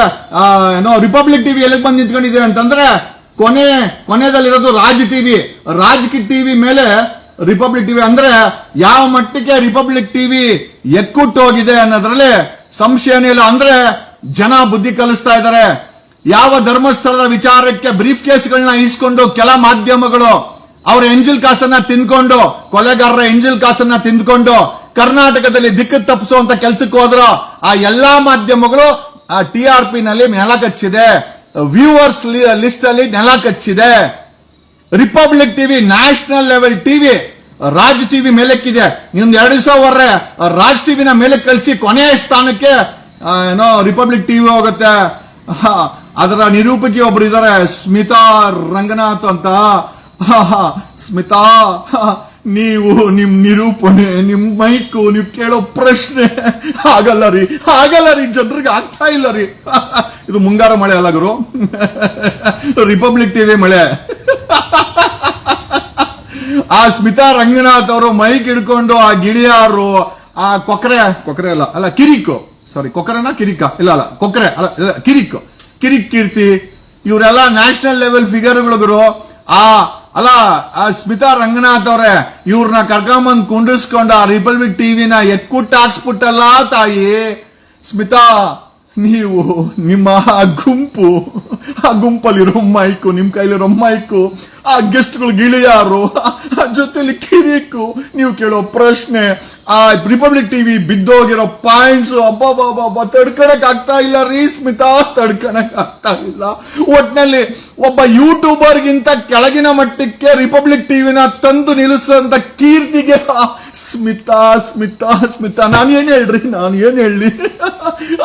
A: ಏನೋ ರಿಪಬ್ಲಿಕ್ ಟಿವಿ ಎಲ್ಲಿಗೆ ಬಂದು ನಿಂತ್ಕೊಂಡಿದೆ ಅಂತಂದ್ರೆ ಕೊನೆ ಕೊನೆದಲ್ಲಿರೋದು ರಾಜ್ ಟಿವಿ ರಾಜ್ ಟಿವಿ ಮೇಲೆ ರಿಪಬ್ಲಿಕ್ ಟಿವಿ ಅಂದ್ರೆ ಯಾವ ಮಟ್ಟಕ್ಕೆ ರಿಪಬ್ಲಿಕ್ ಟಿವಿ ಎಕ್ಕುಟ್ಟು ಹೋಗಿದೆ ಅನ್ನೋದ್ರಲ್ಲಿ ಸಂಶಯನೇ ಇಲ್ಲ. ಅಂದ್ರೆ ಜನ ಬುದ್ಧಿ ಕಲಿಸ್ತಾ ಇದ್ದಾರೆ. ಯಾವ ಧರ್ಮಸ್ಥಳದ ವಿಚಾರಕ್ಕೆ ಬ್ರೀಫ್ ಕೇಸ್ಗಳನ್ನ ಇಸ್ಕೊಂಡು ಕೆಲ ಮಾಧ್ಯಮಗಳು ಅವರ ಎಂಜಿಲ್ ಕಾಸನ್ನ ತಿನ್ಕೊಂಡು ಕೊಲೆಗಾರರ ಎಂಜಿಲ್ ಕಾಸನ್ನ ತಿಂದ್ಕೊಂಡು, ಕರ್ನಾಟಕದಲ್ಲಿ ದಿಕ್ಕು ತಪ್ಪಿಸುವಂತ ಕೆಲ್ಸಕ್ಕೆ ಹೋದ್ರು ಆ ಎಲ್ಲಾ ಮಾಧ್ಯಮಗಳು ಆ ಟಿ ಆರ್ ಪಿ ನಲ್ಲಿ ನೆಲ ಕಚ್ಚಿದೆ. ವ್ಯೂವರ್ಸ್ ಲಿಸ್ಟ್ ಅಲ್ಲಿ ನೆಲ ಕಚ್ಚಿದೆ. Republic TV, national level TV, Raj TV ಮೇಲಕ್ಕಿದೆ. ನಿಮ್ದು ಎರಡು ಸಾವಿರ ರಾಜ್ ಟಿವಿನ ಮೇಲೆ ಕಳಿಸಿ ಕೊನೆಯ ಸ್ಥಾನಕ್ಕೆ ಏನೋ ರಿಪಬ್ಲಿಕ್ ಟಿವಿ ಹೋಗುತ್ತೆ. ಅದರ ನಿರೂಪಕಿ ಒಬ್ರು ಇದ್ದಾರೆ ಸ್ಮಿತಾ ರಂಗನಾಥ್ ಅಂತ. ಸ್ಮಿತಾ ನೀವು ನಿಮ್ ನಿರೂಪಣೆ, ನಿಮ್ ಮೈಕು, ನೀವು ಕೇಳೋ ಪ್ರಶ್ನೆ. ಆಗಲ್ಲ ರೀ ಆಗಲ್ಲ ರೀ, ಜನರಿಗೆ ಆಗ್ತಾ ಇಲ್ಲ ರೀ. ಇದು ಮುಂಗಾರ ಮಳೆ ಅಲ್ಲ ಗುರು. ರಿಪಬ್ಲಿಕ್ ಟಿವಿ ಮಳೆ. ಆ ಸ್ಮಿತಾ ರಂಗನಾಥ್ ಅವರು ಮೈಕ್ ಹಿಡ್ಕೊಂಡು ಆ ಗಿಳಿಯಾರು, ಆ ಕೊಕ್ಕರೆ ಕೊಕ್ಕರೆ ಅಲ್ಲ ಅಲ್ಲ, ಕಿರಿಕು. ಸಾರಿ ಕೊಕ್ಕರೆನಾ ಕಿರಿಕ? ಇಲ್ಲ, ಅಲ್ಲ ಕೊಕ್ಕರೆ ಅಲ್ಲ ಕಿರಿಕ್. ಕಿರಿಕ್ ಕೀರ್ತಿ ಇವರೆಲ್ಲ ನ್ಯಾಷನಲ್ ಲೆವೆಲ್ ಫಿಗರ್ಗಳು ಆ ಅಲ್ಲ ಆ ಸ್ಮಿತಾ ರಂಗನಾಥ್ ಅವರೇ ಇವ್ರನ್ನ ಕರ್ಕೊಂಬಂದ್ ಕುಂಡಿಸ್ಕೊಂಡು ಆ ರಿಪಬ್ಲಿಕ್ ಟಿವಿನ ಎಕ್ಕುಟ್ಟು ಹಾಕ್ಸ್ಬಿಟ್ಟಲ್ಲ ತಾಯಿ ಸ್ಮಿತಾ ನೀವು ನಿಮ್ಮ ಆ ಗುಂಪು, ಆ ಗುಂಪಲ್ಲಿರೋ ಮೈಕು, ನಿಮ್ ಕೈಲಿರೋ ಮೈಕು, ಆ ಗೆಸ್ಟ್ಗಳು ಗಿಳಿಯಾರು, ಆ ಜೊತೆಲಿ ಕಿರಿಕು, ನೀವು ಕೇಳೋ ಪ್ರಶ್ನೆ, ಆ ರಿಪಬ್ಲಿಕ್ ಟಿವಿ ಬಿದ್ದೋಗಿರೋ ಪಾಯಿಂಟ್ಸ್ ಅಬ್ಬಬ್ಬಬ್ಬ ತಡ್ಕಣಕ್ ಆಗ್ತಾ ಇಲ್ಲ ರೀ ಸ್ಮಿತಾ ತಡ್ಕಣಕ್ ಆಗ್ತಾ ಇಲ್ಲ. ಒಟ್ನಲ್ಲಿ ಒಬ್ಬ ಯೂಟ್ಯೂಬರ್ಗಿಂತ ಕೆಳಗಿನ ಮಟ್ಟಕ್ಕೆ ರಿಪಬ್ಲಿಕ್ ಟಿವಿನ ತಂದು ನಿಲ್ಲಿಸಂತ ಕೀರ್ತಿಗೆ ಸ್ಮಿತಾ ಸ್ಮಿತಾ ಸ್ಮಿತಾ, ನಾನು ಏನ್ ಹೇಳ್ರಿ? ನಾನು ಏನ್ ಹೇಳಿ?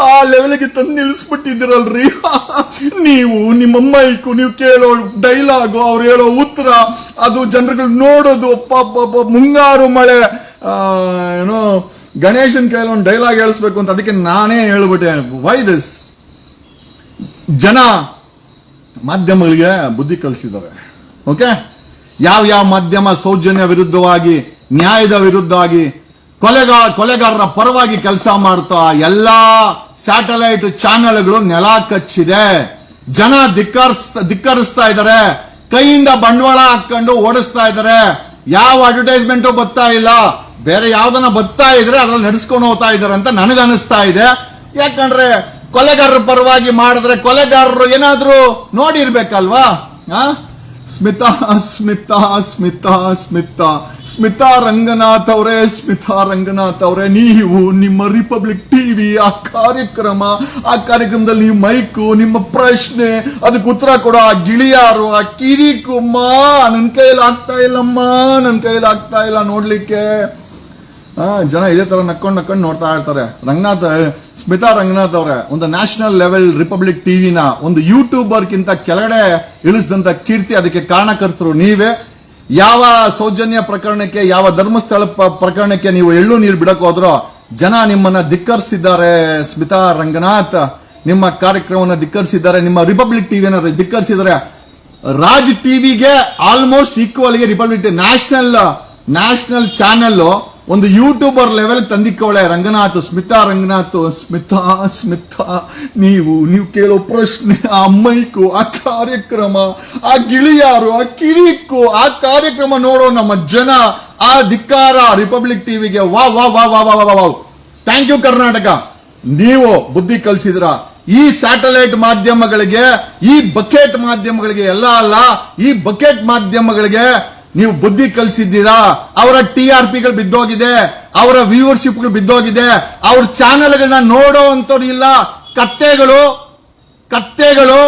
A: ಆ ಲೆವೆಲ್ಗೆ ತಂದು ನಿಲ್ಲಿಸ್ಬಿಟ್ಟಿದ್ದೀರಲ್ರಿ ನೀವು ನಿಮ್ಮ ಮೈಕು, ನೀವು ಕೇಳೋ ಡೈಲಾಗು ಅವ್ರು ಹೇಳೋ ಉತ್ತರ, ಅದು ಜನರುಗಳು ನೋಡೋದು, ಅಪ್ಪ ಮುಂಗಾರು ಮಳೆ ಏನೋ, ಗಣೇಶನ್ ಕೇಳೋ ಒಂದು ಡೈಲಾಗ್ ಹೇಳಿಸ್ಬೇಕು ಅಂತ ಅದಕ್ಕೆ ನಾನೇ ಹೇಳ್ಬಿಟ್ಟೆ. ವೈ ದಿಸ್ ಜನ ಮಾಧ್ಯಮಗಳಿಗೆ ಬುದ್ಧಿ ಕಲಿಸಿದ್ದಾರೆ ಓಕೆ ಯಾವ ಯಾವ ಮಾಧ್ಯಮ ಸೌಜನ್ಯ ವಿರುದ್ಧವಾಗಿ ನ್ಯಾಯದ ವಿರುದ್ಧವಾಗಿ ಕೊಲೆಗಾ, ಕೊಲೆಗಾರರ ಪರವಾಗಿ ಕೆಲಸ ಮಾಡ್ತಾ ಎಲ್ಲಾ ಸ್ಯಾಟಲೈಟ್ ಚಾನೆಲ್ಗಳು ನೆಲ ಕಚ್ಚಿದೆ. ಜನ ಧಿಕ್ಕರಿಸ್ತಾ ಧಿಕ್ಕರಿಸ್ತಾ ಇದ್ದಾರೆ. ಕೈಯಿಂದ ಬಂಡವಾಳ ಹಾಕೊಂಡು ಓಡಿಸ್ತಾ ಇದ್ದಾರೆ. ಯಾವ ಅಡ್ವರ್ಟೈಸ್ಮೆಂಟ್ ಬರ್ತಾ ಇಲ್ಲ. ಬೇರೆ ಯಾವ್ದನ್ನ ಬರ್ತಾ ಇದ್ರೆ ಅದ್ರಲ್ಲಿ ನಡೆಸ್ಕೊಂಡು ಹೋಗ್ತಾ ಇದಾರೆ ಅಂತ ನನಗೆ ಅನಿಸ್ತಾ ಇದೆ. ಯಾಕಂದ್ರೆ ಕೊಲೆಗಾರರ ಪರವಾಗಿ ಮಾಡಿದ್ರೆ ಕೊಲೆಗಾರರು ಏನಾದ್ರೂ ನೋಡಿರ್ಬೇಕಲ್ವಾ? ಸ್ಮಿತಾ ಸ್ಮಿತಾ ಸ್ಮಿತಾ ಸ್ಮಿತಾ. ಸ್ಮಿತಾ ರಂಗನಾಥ್ ಅವರೇ, ಸ್ಮಿತಾ ರಂಗನಾಥ್ ಅವರೇ. ನೀವು ನಿಮ್ಮ ರಿಪಬ್ಲಿಕ್ ಟಿವಿ ಆ ಕಾರ್ಯಕ್ರಮ, ಆ ಕಾರ್ಯಕ್ರಮದಲ್ಲಿ ಮೈಕು ನಿಮ್ಮ ಪ್ರಶ್ನೆ, ಅದಕ್ಕೆ ಉತ್ತರ ಕೊಡೋ. ಆ ಗಿಳಿಯಾರು, ಆ ಕಿರಿಕುಮ್ಮ ನನ್ನ ಕೈಯಲ್ಲಿ ಆಗ್ತಾ ಇಲ್ಲಮ್ಮ ನನ್ನ ಕೈಯಲ್ಲಿ ಆಗ್ತಾ ಇಲ್ಲ ನೋಡ್ಲಿಕ್ಕೆ. ಜನ ಇದೇ ತರ ನಕ್ಕೊಂಡು ನಕ್ಕೊಂಡು ನೋಡ್ತಾ ಇರ್ತಾರೆ. ರಂಗನಾಥ್, ಸ್ಮಿತಾ ರಂಗನಾಥ್ ಅವರೇ, ಒಂದು ನ್ಯಾಷನಲ್ ಲೆವೆಲ್ ರಿಪಬ್ಲಿಕ್ ಟಿವಿನ ಒಂದು ಯೂಟ್ಯೂಬರ್ಗಿಂತ ಕೆಳಗಡೆ ಇಳಿಸಿದಂತ ಕೀರ್ತಿ ಅದಕ್ಕೆ ಕಾರಣಕರ್ತರು ನೀವೇ. ಯಾವ ಸೌಜನ್ಯ ಪ್ರಕರಣಕ್ಕೆ, ಯಾವ ಧರ್ಮಸ್ಥಳ ಪ್ರಕರಣಕ್ಕೆ ನೀವು ಎಳ್ಳು ನೀರು ಬಿಡಕ್ ಹೋದ್ರೋ, ಜನ ನಿಮ್ಮನ್ನ ಧಿಕ್ಕರಿಸಿದ್ದಾರೆ, ಸ್ಮಿತಾ ರಂಗನಾಥ್. ನಿಮ್ಮ ಕಾರ್ಯಕ್ರಮವನ್ನು ಧಿಕ್ಕರಿಸಿದ್ದಾರೆ, ನಿಮ್ಮ ರಿಪಬ್ಲಿಕ್ ಟಿವಿಯನ್ನ ಧಿಕ್ಕರಿಸಿದ್ದಾರೆ. ರಾಜ್ ಟಿವಿಗೆ ಆಲ್ಮೋಸ್ಟ್ ಈಕ್ವಲ್ಗೆ ರಿಪಬ್ಲಿಕ್ ನ್ಯಾಷನಲ್ ನ್ಯಾಷನಲ್ ಚಾನೆಲ್ ಒಂದು ಯೂಟ್ಯೂಬರ್ ಲೆವೆಲ್ ತಂದಿಕ್ಕವಳೆ, ರಂಗನಾಥ್, ಸ್ಮಿತಾ ರಂಗನಾಥ್, ಸ್ಮಿತಾ ಸ್ಮಿತಾ, ನೀವು ನೀವು ಕೇಳೋ ಪ್ರಶ್ನೆ, ಆ ಮೈಕು, ಆ ಕಾರ್ಯಕ್ರಮ, ಆ ಗಿಳಿಯಾರು, ಆ ಕಿರಿಕು, ಆ ಕಾರ್ಯಕ್ರಮ ನೋಡೋ ನಮ್ಮ ಜನ, ಆ ಧಿಕ್ಕಾರ ರಿಪಬ್ಲಿಕ್ ಟಿವಿಗೆ ವಾ ವಾ ವಾ ವಾ ವಾ ವಾ ವಾ. Thank you Karnataka. ನೀವು ಬುದ್ಧಿ ಕಲಿಸಿದ್ರ? ಈ ಸ್ಯಾಟಲೈಟ್ ಮಾಧ್ಯಮಗಳಿಗೆ, ಈ ಬಕೆಟ್ ಮಾಧ್ಯಮಗಳಿಗೆ ಎಲ್ಲ ಅಲ್ಲ, ಈ ಬಕೆಟ್ ಮಾಧ್ಯಮಗಳಿಗೆ ನೀವು ಬುದ್ಧಿ ಕಲಿಸಿದ್ದೀರಾ? ಅವರ ಟಿ ಆರ್ ಪಿಗಳು ಬಿದ್ದೋಗಿದೆ, ಅವರ ವ್ಯೂವರ್ಶಿಪ್ಗಳು ಬಿದ್ದೋಗಿದೆ, ಅವ್ರ ಚಾನೆಲ್ಗಳನ್ನ ನೋಡೋ ಅಂತವ್ರು ಇಲ್ಲ. ಕತ್ತೆಗಳು ಕತ್ತೆಗಳು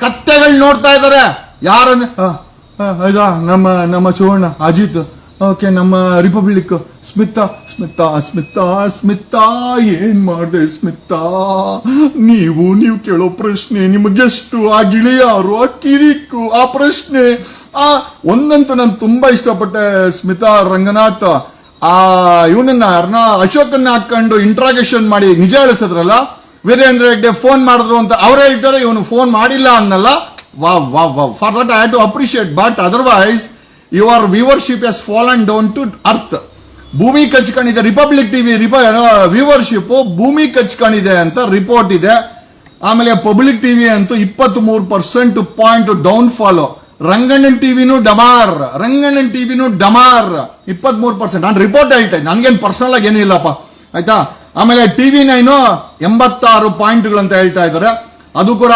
A: ಕತ್ತೆಗಳು ನೋಡ್ತಾ ಇದ್ದಾರೆ. ಯಾರನ್ನ ನಮ್ಮ ನಮ್ಮ ಸುವರ್ಣ, ಅಜಿತ್. ಓಕೆ, ನಮ್ಮ ರಿಪಬ್ಲಿಕ್ ಸ್ಮಿತಾ ಸ್ಮಿತಾ ಸ್ಮಿತಾ ಸ್ಮಿತಾ, ಏನ್ ಮಾಡ್ದೆ ಸ್ಮಿತಾ? ನೀವು ನೀವು ಕೇಳೋ ಪ್ರಶ್ನೆ ನಿಮಗೆಷ್ಟು ಆ ಗಿಳಿಯಾರು ಆ ಕಿರಿಕು, ಆ ಪ್ರಶ್ನೆ. ಆ, ಒಂದಂತೂ ನಾನು ತುಂಬಾ ಇಷ್ಟಪಟ್ಟೆ ಸ್ಮಿತಾ ರಂಗನಾಥ್. ಆ, ಇವನನ್ನ ಅರ್ಣ ಅಶೋಕನ್ನ ಹಾಕೊಂಡು ಇಂಟ್ರಾಗೇಷನ್ ಮಾಡಿ ನಿಜ ಹೇಳಿಸ್ತದ್ರಲ್ಲ? ವೀರೇಂದ್ರ ಹೆಗ್ಡೆ ಫೋನ್ ಮಾಡಿದ್ರು ಅಂತ ಅವರೇ ಹೇಳ್ತಾರೆ ಇವನು ಫೋನ್ ಮಾಡಿಲ್ಲ ಅನ್ನಲ್ಲ. ವಾ ವಾ ವಾ for that I have to appreciate but otherwise your viewership has fallen down to earth ಭೂಮಿ ಕಚ್ಕೊಂಡಿದೆ ರಿಪಬ್ಲಿಕ್ ಟಿವಿ ವ್ಯೂವರ್ಶಿಪ್ ಭೂಮಿ ಕಚ್ಕೊಂಡಿದೆ ಅಂತ ರಿಪೋರ್ಟ್ ಇದೆ. ಆಮೇಲೆ ಪಬ್ಲಿಕ್ ಟಿವಿ ಅಂತೂ ಇಪ್ಪತ್ತ್ ಮೂರು ಪರ್ಸೆಂಟ್ ಪಾಯಿಂಟ್ ಡೌನ್ ಫಾಲೋ ರಂಗಣ್ಣನ್ ಟಿವಿನೂ ಡಮಾರ್, ರಂಗಣ್ಣನ್ ಟಿವಿನೂ ಡಮಾರ್. ಇಪ್ಪತ್ತ್ ಮೂರು ಪರ್ಸೆಂಟ್ ನಾನು ರಿಪೋರ್ಟ್ ಹೇಳ್ತಾ ನನಗೇನು ಪರ್ಸನಲ್ ಆಗಿ ಏನೂ ಇಲ್ಲಪ್ಪ. ಆಯ್ತಾ? ಆಮೇಲೆ ಟಿವಿ ನೈನು ಎಂಬತ್ತಾರು ಪಾಯಿಂಟ್ಗಳು ಅಂತ ಹೇಳ್ತಾ ಇದ್ದಾರೆ. ಅದು ಕೂಡ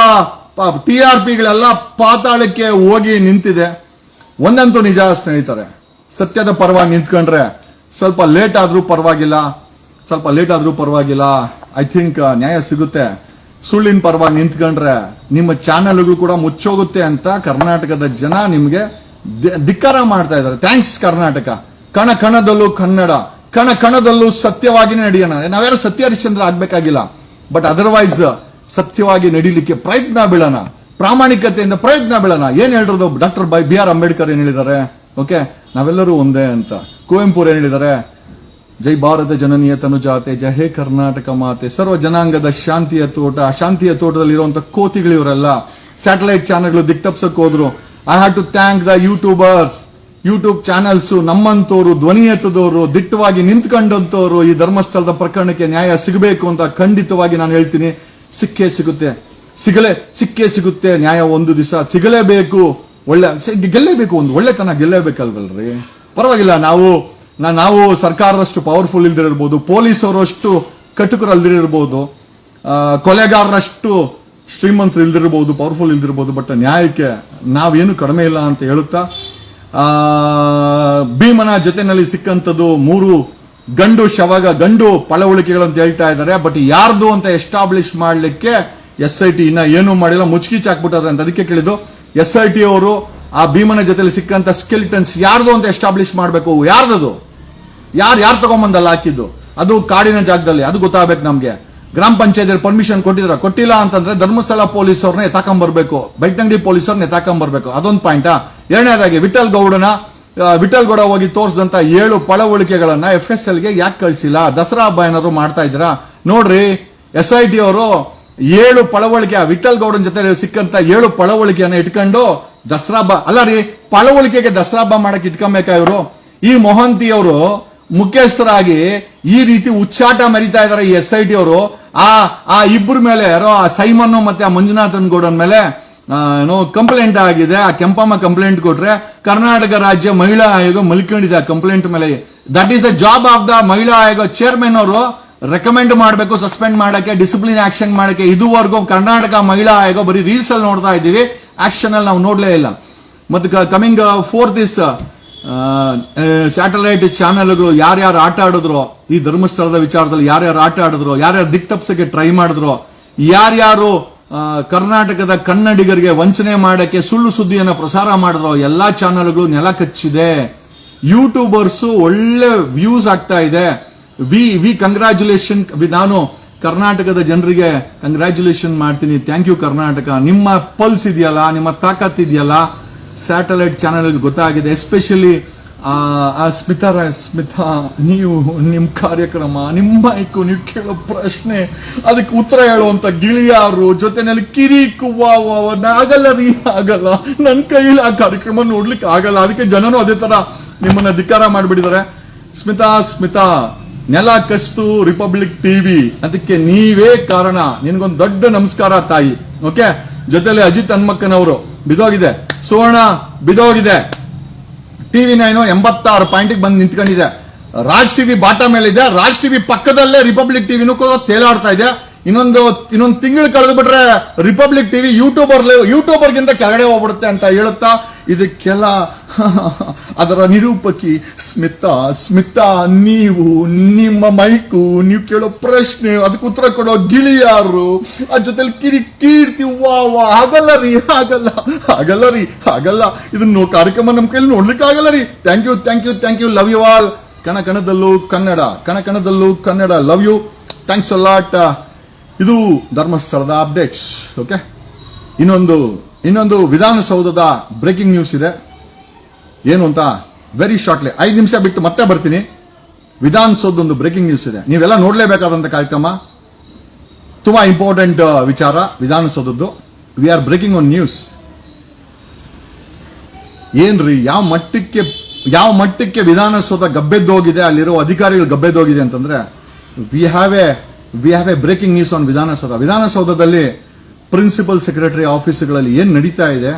A: ಟಿ ಆರ್ ಪಿಗಳೆಲ್ಲ ಪಾತಾಳಕ್ಕೆ ಹೋಗಿ ನಿಂತಿದೆ. ಒಂದಂತೂ ನಿಜ ಸ್ನೇಹಿತರೆ, ಸತ್ಯದ ಪರವಾಗಿ ನಿಂತ್ಕೊಂಡ್ರೆ ಸ್ವಲ್ಪ ಲೇಟ್ ಆದರೂ ಪರವಾಗಿಲ್ಲ, ಸ್ವಲ್ಪ ಲೇಟ್ ಆದರೂ ಪರವಾಗಿಲ್ಲ. ಐ ಥಿಂಕ್ ನ್ಯಾಯ ಸಿಗುತ್ತೆ. ಸುಳ್ಳಿನ ಪರವಾಗಿ ನಿಂತ್ಕೊಂಡ್ರೆ ನಿಮ್ಮ ಚಾನೆಲ್ಗಳು ಕೂಡ ಮುಚ್ಚೋಗುತ್ತೆ ಅಂತ ಕರ್ನಾಟಕದ ಜನ ನಿಮಗೆ ಧಿಕ್ಕಾರ ಮಾಡ್ತಾ ಇದ್ದಾರೆ. ಥ್ಯಾಂಕ್ಸ್ ಕರ್ನಾಟಕ. ಕಣ ಕಣದಲ್ಲೂ ಕನ್ನಡ, ಕಣ ಕಣದಲ್ಲೂ ಸತ್ಯವಾಗಿನೇ ನಡೆಯೋಣ. ನಾವ್ಯಾರು ಸತ್ಯ ಹರಿಶ್ಚಂದ್ರ ಆಗ್ಬೇಕಾಗಿಲ್ಲ. ಬಟ್ ಅದರ್ವೈಸ್ ಸತ್ಯವಾಗಿ ನಡೀಲಿಕ್ಕೆ ಪ್ರಯತ್ನ ಬೀಳೋಣ. ಪ್ರಾಮಾಣಿಕತೆಯಿಂದ ಪ್ರಯತ್ನ ಬೀಳೋಣ. ಏನ್ ಹೇಳಿರೋದು? Doctor by B R Ambedkar ಏನ್ ಹೇಳಿದ್ದಾರೆ ಓಕೆ ನಾವೆಲ್ಲರೂ ಒಂದೇ ಅಂತ. ಕುವೆಂಪು ಏನ್ ಹೇಳಿದ್ದಾರೆ ಜೈ ಭಾರತ ಜನನೀಯ ತನುಜಾತೆ ಜಯ ಹೇ ಕರ್ನಾಟಕ ಮಾತೆ. ಸರ್ವ ಜನಾಂಗದ ಶಾಂತಿಯ ತೋಟ ಆ ಶಾಂತಿಯ ತೋಟದಲ್ಲಿರುವಂತ ಕೋತಿಗಳು ಇವರೆಲ್ಲ. ಸ್ಯಾಟಲೈಟ್ ಚಾನೆಲ್ಗಳು ದಿಕ್ತಪ್ಸಕ್ ಹೋದ್ರು. I have to thank the youtubers youtube channels ನಮ್ಮಂತೋರು ಧ್ವನಿ ಎತ್ತದವರು, ದಿಟ್ಟವಾಗಿ ನಿಂತ್ಕೊಂಡಂತವ್ರು ಈ ಧರ್ಮಸ್ಥಳದ ಪ್ರಕರಣಕ್ಕೆ ನ್ಯಾಯ ಸಿಗಬೇಕು ಅಂತ ಖಂಡಿತವಾಗಿ ನಾನು ಹೇಳ್ತೀನಿ. ಸಿಕ್ಕೇ ಸಿಗುತ್ತೆ. ಸಿಗಲೇ, ಸಿಕ್ಕೇ ಸಿಗುತ್ತೆ, ನ್ಯಾಯ ಒಂದು ದಿವಸ ಸಿಗಲೇಬೇಕು, ಒಳ್ಳೆ ಗೆಲ್ಲೇಬೇಕು ಒಂದು ಒಳ್ಳೆತನ ಗೆಲ್ಲೇಬೇಕಲ್ವಲ್ರಿ? ಪರವಾಗಿಲ್ಲ, ನಾವು ನಾವು ಸರ್ಕಾರದಷ್ಟು ಪವರ್ಫುಲ್ ಇಲ್ದಿರಬಹುದು ಅವರಷ್ಟು ಅಷ್ಟು ಕಟುಕರಲ್ದಿರಬಹುದು ಕೊಲೆಗಾರರಷ್ಟು ಶ್ರೀಮಂತರು ಇಲ್ದಿರಬಹುದು ಪವರ್ಫುಲ್ ಇಲ್ದಿರಬಹುದು ಬಟ್ ನ್ಯಾಯಕ್ಕೆ ನಾವೇನು ಕಡಿಮೆ ಇಲ್ಲ ಅಂತ ಹೇಳುತ್ತಾ ಭೀಮನ ಜೊತೆನಲ್ಲಿ ಸಿಕ್ಕಂಥದ್ದು ಮೂರು ಗಂಡು ಶವಗ, ಗಂಡು ಪಳವಳಿಕೆಗಳು ಅಂತ ಹೇಳ್ತಾ ಇದ್ದಾರೆ, ಬಟ್ ಯಾರ್ದು ಅಂತ ಎಸ್ಟಾಬ್ಲಿಷ್ ಮಾಡ್ಲಿಕ್ಕೆ ಎಸ್ ಐ ಟಿ ಇನ್ನ ಏನು ಮಾಡಿಲ್ಲ, ಮುಚ್ಕಿಚ್ ಹಾಕ್ಬಿಟ್ಟಾರೆ ಅಂತ ಅದಕ್ಕೆ ಕೇಳಿದ್ದು, ಎಸ್ ಐ ಟಿ ಅವರು ಆ ಭೀಮನ ಜೊತೆಲಿ ಸಿಕ್ಕಂತ ಸ್ಕೆಲಿಟನ್ಸ್ ಯಾರ್ದು ಅಂತ ಎಸ್ಟಾಬ್ಲಿಷ್ ಮಾಡಬೇಕು? ಯಾರ್ದದು? ಯಾರು ಯಾರು ತಗೊಂಬಂದಲ್ಲ ಹಾಕಿದ್ದು? ಅದು ಕಾಡಿನ ಜಾಗದಲ್ಲಿ, ಅದು ಗೊತ್ತಾಗಬೇಕು ನಮಗೆ. ಗ್ರಾಮ ಪಂಚಾಯತ್ ಪರ್ಮಿಷನ್ ಕೊಟ್ಟಿದ್ರ? ಕೊಟ್ಟಿಲ್ಲ ಅಂತಂದ್ರೆ ಧರ್ಮಸ್ಥಳ ಪೊಲೀಸ್ ಅವ್ರನ್ನ ಎತ್ತಾಕೊಂಬರ್ಬೇಕು. ಬೆಳ್ತಂಗಡಿ ಪೊಲೀಸ್ ಅವ್ರನ್ನ ಎತ್ತಾಕೊಂಬರ್ಬೇಕು. ಅದೊಂದು ಪಾಯಿಂಟ್ ಎರಡನೇದಾಗಿ, ವಿಠಲ್ ಗೌಡನ ವಿಠಲ್ ಗೌಡ ಹೋಗಿ ತೋರಿಸಿದಂತ ಏಳು ಪಳವಳಿಕೆಗಳನ್ನ ಎಫ್ ಎಸ್ ಎಲ್ಗೆ ಯಾಕೆ ಕಳಿಸಿಲ್ಲ? ದಸರಾ ಹಬ್ಬ ಏನಾದ್ರು ಮಾಡ್ತಾ ಇದ್ದೀರಾ? ನೋಡ್ರಿ, ಎಸ್ ಐ ಟಿ ಅವರು ಏಳು ಪಳವಳಿಕೆ ವಿಠಲ್ ಗೌಡನ್ ಜೊತೆ ಸಿಕ್ಕಂತ ಏಳು ಪಳವಳಿಕೆಯನ್ನ ಇಟ್ಕೊಂಡು ದಸರಾ ಹಬ್ಬ ಅಲ್ಲ ರೀ, ಪಳವಳಿಕೆಗೆ ದಸರಾ ಹಬ್ಬ ಮಾಡಕ್ ಇಟ್ಕೊಬೇಕಾ ಇವರು? ಈ ಮೊಹಂತಿ ಅವರು ಮುಖ್ಯಸ್ಥರಾಗಿ ಈ ರೀತಿ ಉಚ್ಚಾಟ ಮರಿತಾ ಇದಾರೆ ಈ ಎಸ್ ಐ ಟಿ ಅವರು. ಆ ಆ ಇಬ್ಬರ ಮೇಲೆ ಯಾರೋ ಆ ಸೈಮನ್ ಮತ್ತೆ ಆ ಮಂಜುನಾಥನ್ ಗೌಡನ್ ಮೇಲೆ ಏನೋ ಕಂಪ್ಲೇಂಟ್ ಆಗಿದೆ. ಆ ಕೆಂಪಮ್ಮ ಕಂಪ್ಲೇಂಟ್ ಕೊಟ್ರೆ ಕರ್ನಾಟಕ ರಾಜ್ಯ ಮಹಿಳಾ ಆಯೋಗ ಮಲ್ಕೊಂಡಿದೆ ಆ ಕಂಪ್ಲೇಂಟ್ ಮೇಲೆ. That is the job of the ಮಹಿಳಾ ಆಯೋಗ ಚೇರ್ಮನ್ ಅವರು. ರೆಕಮೆಂಡ್ ಮಾಡಬೇಕು ಸಸ್ಪೆಂಡ್ ಮಾಡಕ್ಕೆ ಡಿಸಿಪ್ಲಿನ್ ಆಕ್ಷನ್ ಮಾಡಕ್ಕೆ, ಇದುವರೆಗೂ ಕರ್ನಾಟಕ ಮಹಿಳಾ ಆಯೋಗ ಬರೀ ರೀಲ್ಸ್ ಅಲ್ಲಿ ನೋಡ್ತಾ ಇದ್ದೀವಿ. ಆಕ್ಷನ್ ಅಲ್ಲಿ ನಾವು ನೋಡ್ಲೇ ಇಲ್ಲ. ಮತ್ತೆ ಕಮಿಂಗ್ ಫೋರ್ ಇಸ್ ಸ್ಯಾಟಲೈಟ್ ಚಾನೆಲ್ಗಳು ಯಾರ್ಯಾರು ಆಟ ಆಡಿದ್ರು, ಈ ಧರ್ಮಸ್ಥಳದ ವಿಚಾರದಲ್ಲಿ ಯಾರ್ಯಾರು ಆಟ ಆಡಿದ್ರು, ಯಾರ್ಯಾರು ದಿಕ್ ತಪ್ಸಕ್ಕೆ ಟ್ರೈ ಮಾಡಿದ್ರು, ಯಾರ್ಯಾರು ಕರ್ನಾಟಕದ ಕನ್ನಡಿಗರಿಗೆ ವಂಚನೆ ಮಾಡಕ್ಕೆ ಸುಳ್ಳು ಸುದ್ದಿಯನ್ನು ಪ್ರಸಾರ ಮಾಡಿದ್ರು, ಎಲ್ಲಾ ಚಾನೆಲ್ಗಳು ನೆಲ ಕಚ್ಚಿದೆ. ಯೂಟ್ಯೂಬರ್ಸ್ ಒಳ್ಳೆ ವ್ಯೂಸ್ ಆಗ್ತಾ ಇದೆ. ವಿ ವಿ ಕಂಗ್ರಾಚುಲೇಷನ್ ನಾನು ಕರ್ನಾಟಕದ ಜನರಿಗೆ ಕಂಗ್ರಾಚುಲೇಷನ್ ಮಾಡ್ತೀನಿ. Thank you Karnataka. ನಿಮ್ಮ ಪಲ್ಸ್ ಇದೆಯಲ್ಲ ನಿಮ್ಮ ತಾಕತ್ ಇದೆಯಲ್ಲ ಸ್ಯಾಟಲೈಟ್ ಚಾನೆಲ್ ಗೊತ್ತಾಗಿದೆ. ಎಸ್ಪೆಷಲಿ ಸ್ಮಿತಾ ರಾಯ್ ಸ್ಮಿತಾ ನೀವು ನಿಮ್ಮ ಕಾರ್ಯಕ್ರಮ ನಿಮ್ಮ ಮೈಕು ನೀವು ಕೇಳೋ ಪ್ರಶ್ನೆ ಅದಕ್ಕೆ ಉತ್ತರ ಹೇಳುವಂತ ಗಿಳಿಯಾರು ಜೊತೆನಲ್ಲಿ ಕಿರಿ ವಾ ವಾ ವಾ, ಆಗಲ್ಲ ರೀ ಆಗಲ್ಲ ನನ್ನ ಕೈಯಲ್ಲಿ ಆ ಕಾರ್ಯಕ್ರಮ ನೋಡ್ಲಿಕ್ಕೆ ಆಗಲ್ಲ. ಅದಕ್ಕೆ ಜನನು ಅದೇ ತರ ನಿಮ್ಮನ್ನ ಧಿಕ್ಕಾರ ಮಾಡಿಬಿಟ್ಟಿದ್ದಾರೆ. ಸ್ಮಿತಾ ಸ್ಮಿತಾ. ನೆಲ ಕಸ್ತು ರಿಪಬ್ಲಿಕ್ ಟಿವಿ. ಅದಕ್ಕೆ ನೀವೇ ಕಾರಣ. ನಿನ್ಗೊಂದು ದೊಡ್ಡ ನಮಸ್ಕಾರ, ತಾಯಿ. ಓಕೆ? ಜೊತೆಲಿ ಅಜಿತ್ ಹನ್ಮಕ್ಕನವರು. ಬಿದೋಗಿದೆ. ಸುವರ್ಣ, ಬಿದೋಗಿದೆ. ಟಿವಿ ನೈನು ಎಂಬತ್ತಾರು ಪಾಯಿಂಟ್ ಬಂದು ನಿಂತ್ಕೊಂಡಿದೆ. ರಾಜ್ ಟಿವಿ ಬಾಟಾ ಮೇಲೆ ಇದೆ ರಾಜ್ ಟಿವಿ ಪಕ್ಕದಲ್ಲೇ ರಿಪಬ್ಲಿಕ್ ಟಿವಿನೂ ಕೂಡ ತೇಲಾಡ್ತಾ ಇದೆ. ಇನ್ನೊಂದು ಇನ್ನೊಂದು ತಿಂಗಳು ಕಳೆದು ಬಿಟ್ರೆ ರಿಪಬ್ಲಿಕ್ ಟಿವಿ ಯೂಟ್ಯೂಬರ್ ಯೂಟ್ಯೂಬರ್ಗಿಂತ ಕೆಳಗಡೆ ಹೋಗ್ಬಿಡುತ್ತೆ ಅಂತ ಹೇಳುತ್ತಾ ಇದಕ್ಕೆಲ್ಲ ಅದರ ನಿರೂಪಕಿ ಸ್ಮಿತಾ ಸ್ಮಿತಾ, ನೀವು ನಿಮ್ಮ ಮೈಕು, ನೀವು ಕೇಳೋ ಪ್ರಶ್ನೆ, ಅದಕ್ಕೆ ಉತ್ತರ ಕೊಡೋ ಗಿಳಿಯಾರು ಅದ್ರ ಜೊತೆಲಿ ಕಿರಿ ಕೀರ್ತಿ, ವಾ ವಾ ಆಗಲ್ಲ ರೀ ಆಗಲ್ಲ ಆಗಲ್ಲ ರೀ ಆಗಲ್ಲ ಇದನ್ನು ಕಾರ್ಯಕ್ರಮ ನಮ್ಮ ಕೈಲಿ ನೋಡ್ಲಿಕ್ಕೆ ಆಗಲ್ಲ ರೀ. Thank you thank you thank you love you all ಕಣ ಕಣದಲ್ಲೂ ಕನ್ನಡ, ಕಣ ಕಣದಲ್ಲೂ Kannada love you thanks lot ಇದು ಧರ್ಮಸ್ಥಳದ ಅಪ್ಡೇಟ್ಸ್ ಓಕೆ ಇನ್ನೊಂದು ಇನ್ನೊಂದು ವಿಧಾನಸೌಧದ ಬ್ರೇಕಿಂಗ್ ನ್ಯೂಸ್ ಇದೆ. ಏನು ಅಂತ? ವೆರಿ ಶಾರ್ಟ್ಲಿ ಐದು ನಿಮಿಷ ಬಿಟ್ಟು ಮತ್ತೆ ಬರ್ತೀನಿ. ವಿಧಾನಸೌಧ ಒಂದು ಬ್ರೇಕಿಂಗ್ ನ್ಯೂಸ್ ಇದೆ. ನೀವೆಲ್ಲ ನೋಡಲೇಬೇಕಾದಂಥ ಕಾರ್ಯಕ್ರಮ? ತುಂಬಾ ಇಂಪಾರ್ಟೆಂಟ್ ವಿಚಾರ ವಿಧಾನಸೌಧದ್ದು. We are breaking one news ಏನ್ರಿ, ಯಾವ ಮಟ್ಟಕ್ಕೆ ಯಾವ ಮಟ್ಟಕ್ಕೆ ವಿಧಾನಸೌಧ ಗಬ್ಬೆದ್ದೋಗಿದೆ ಅಲ್ಲಿರೋ ಅಧಿಕಾರಿಗಳು ಗಬ್ಬೆದ್ದೋಗಿದೆ ಅಂತಂದ್ರೆ we have a we have a breaking news on Vidhana Soudha. ವಿಧಾನಸೌಧದಲ್ಲಿ ಪ್ರಿನ್ಸಿಪಲ್ ಸೆಕ್ರೆಟರಿ ಆಫೀಸ್ಗಳಲ್ಲಿ ಏನು ನಡೀತಾ ಇದೆ,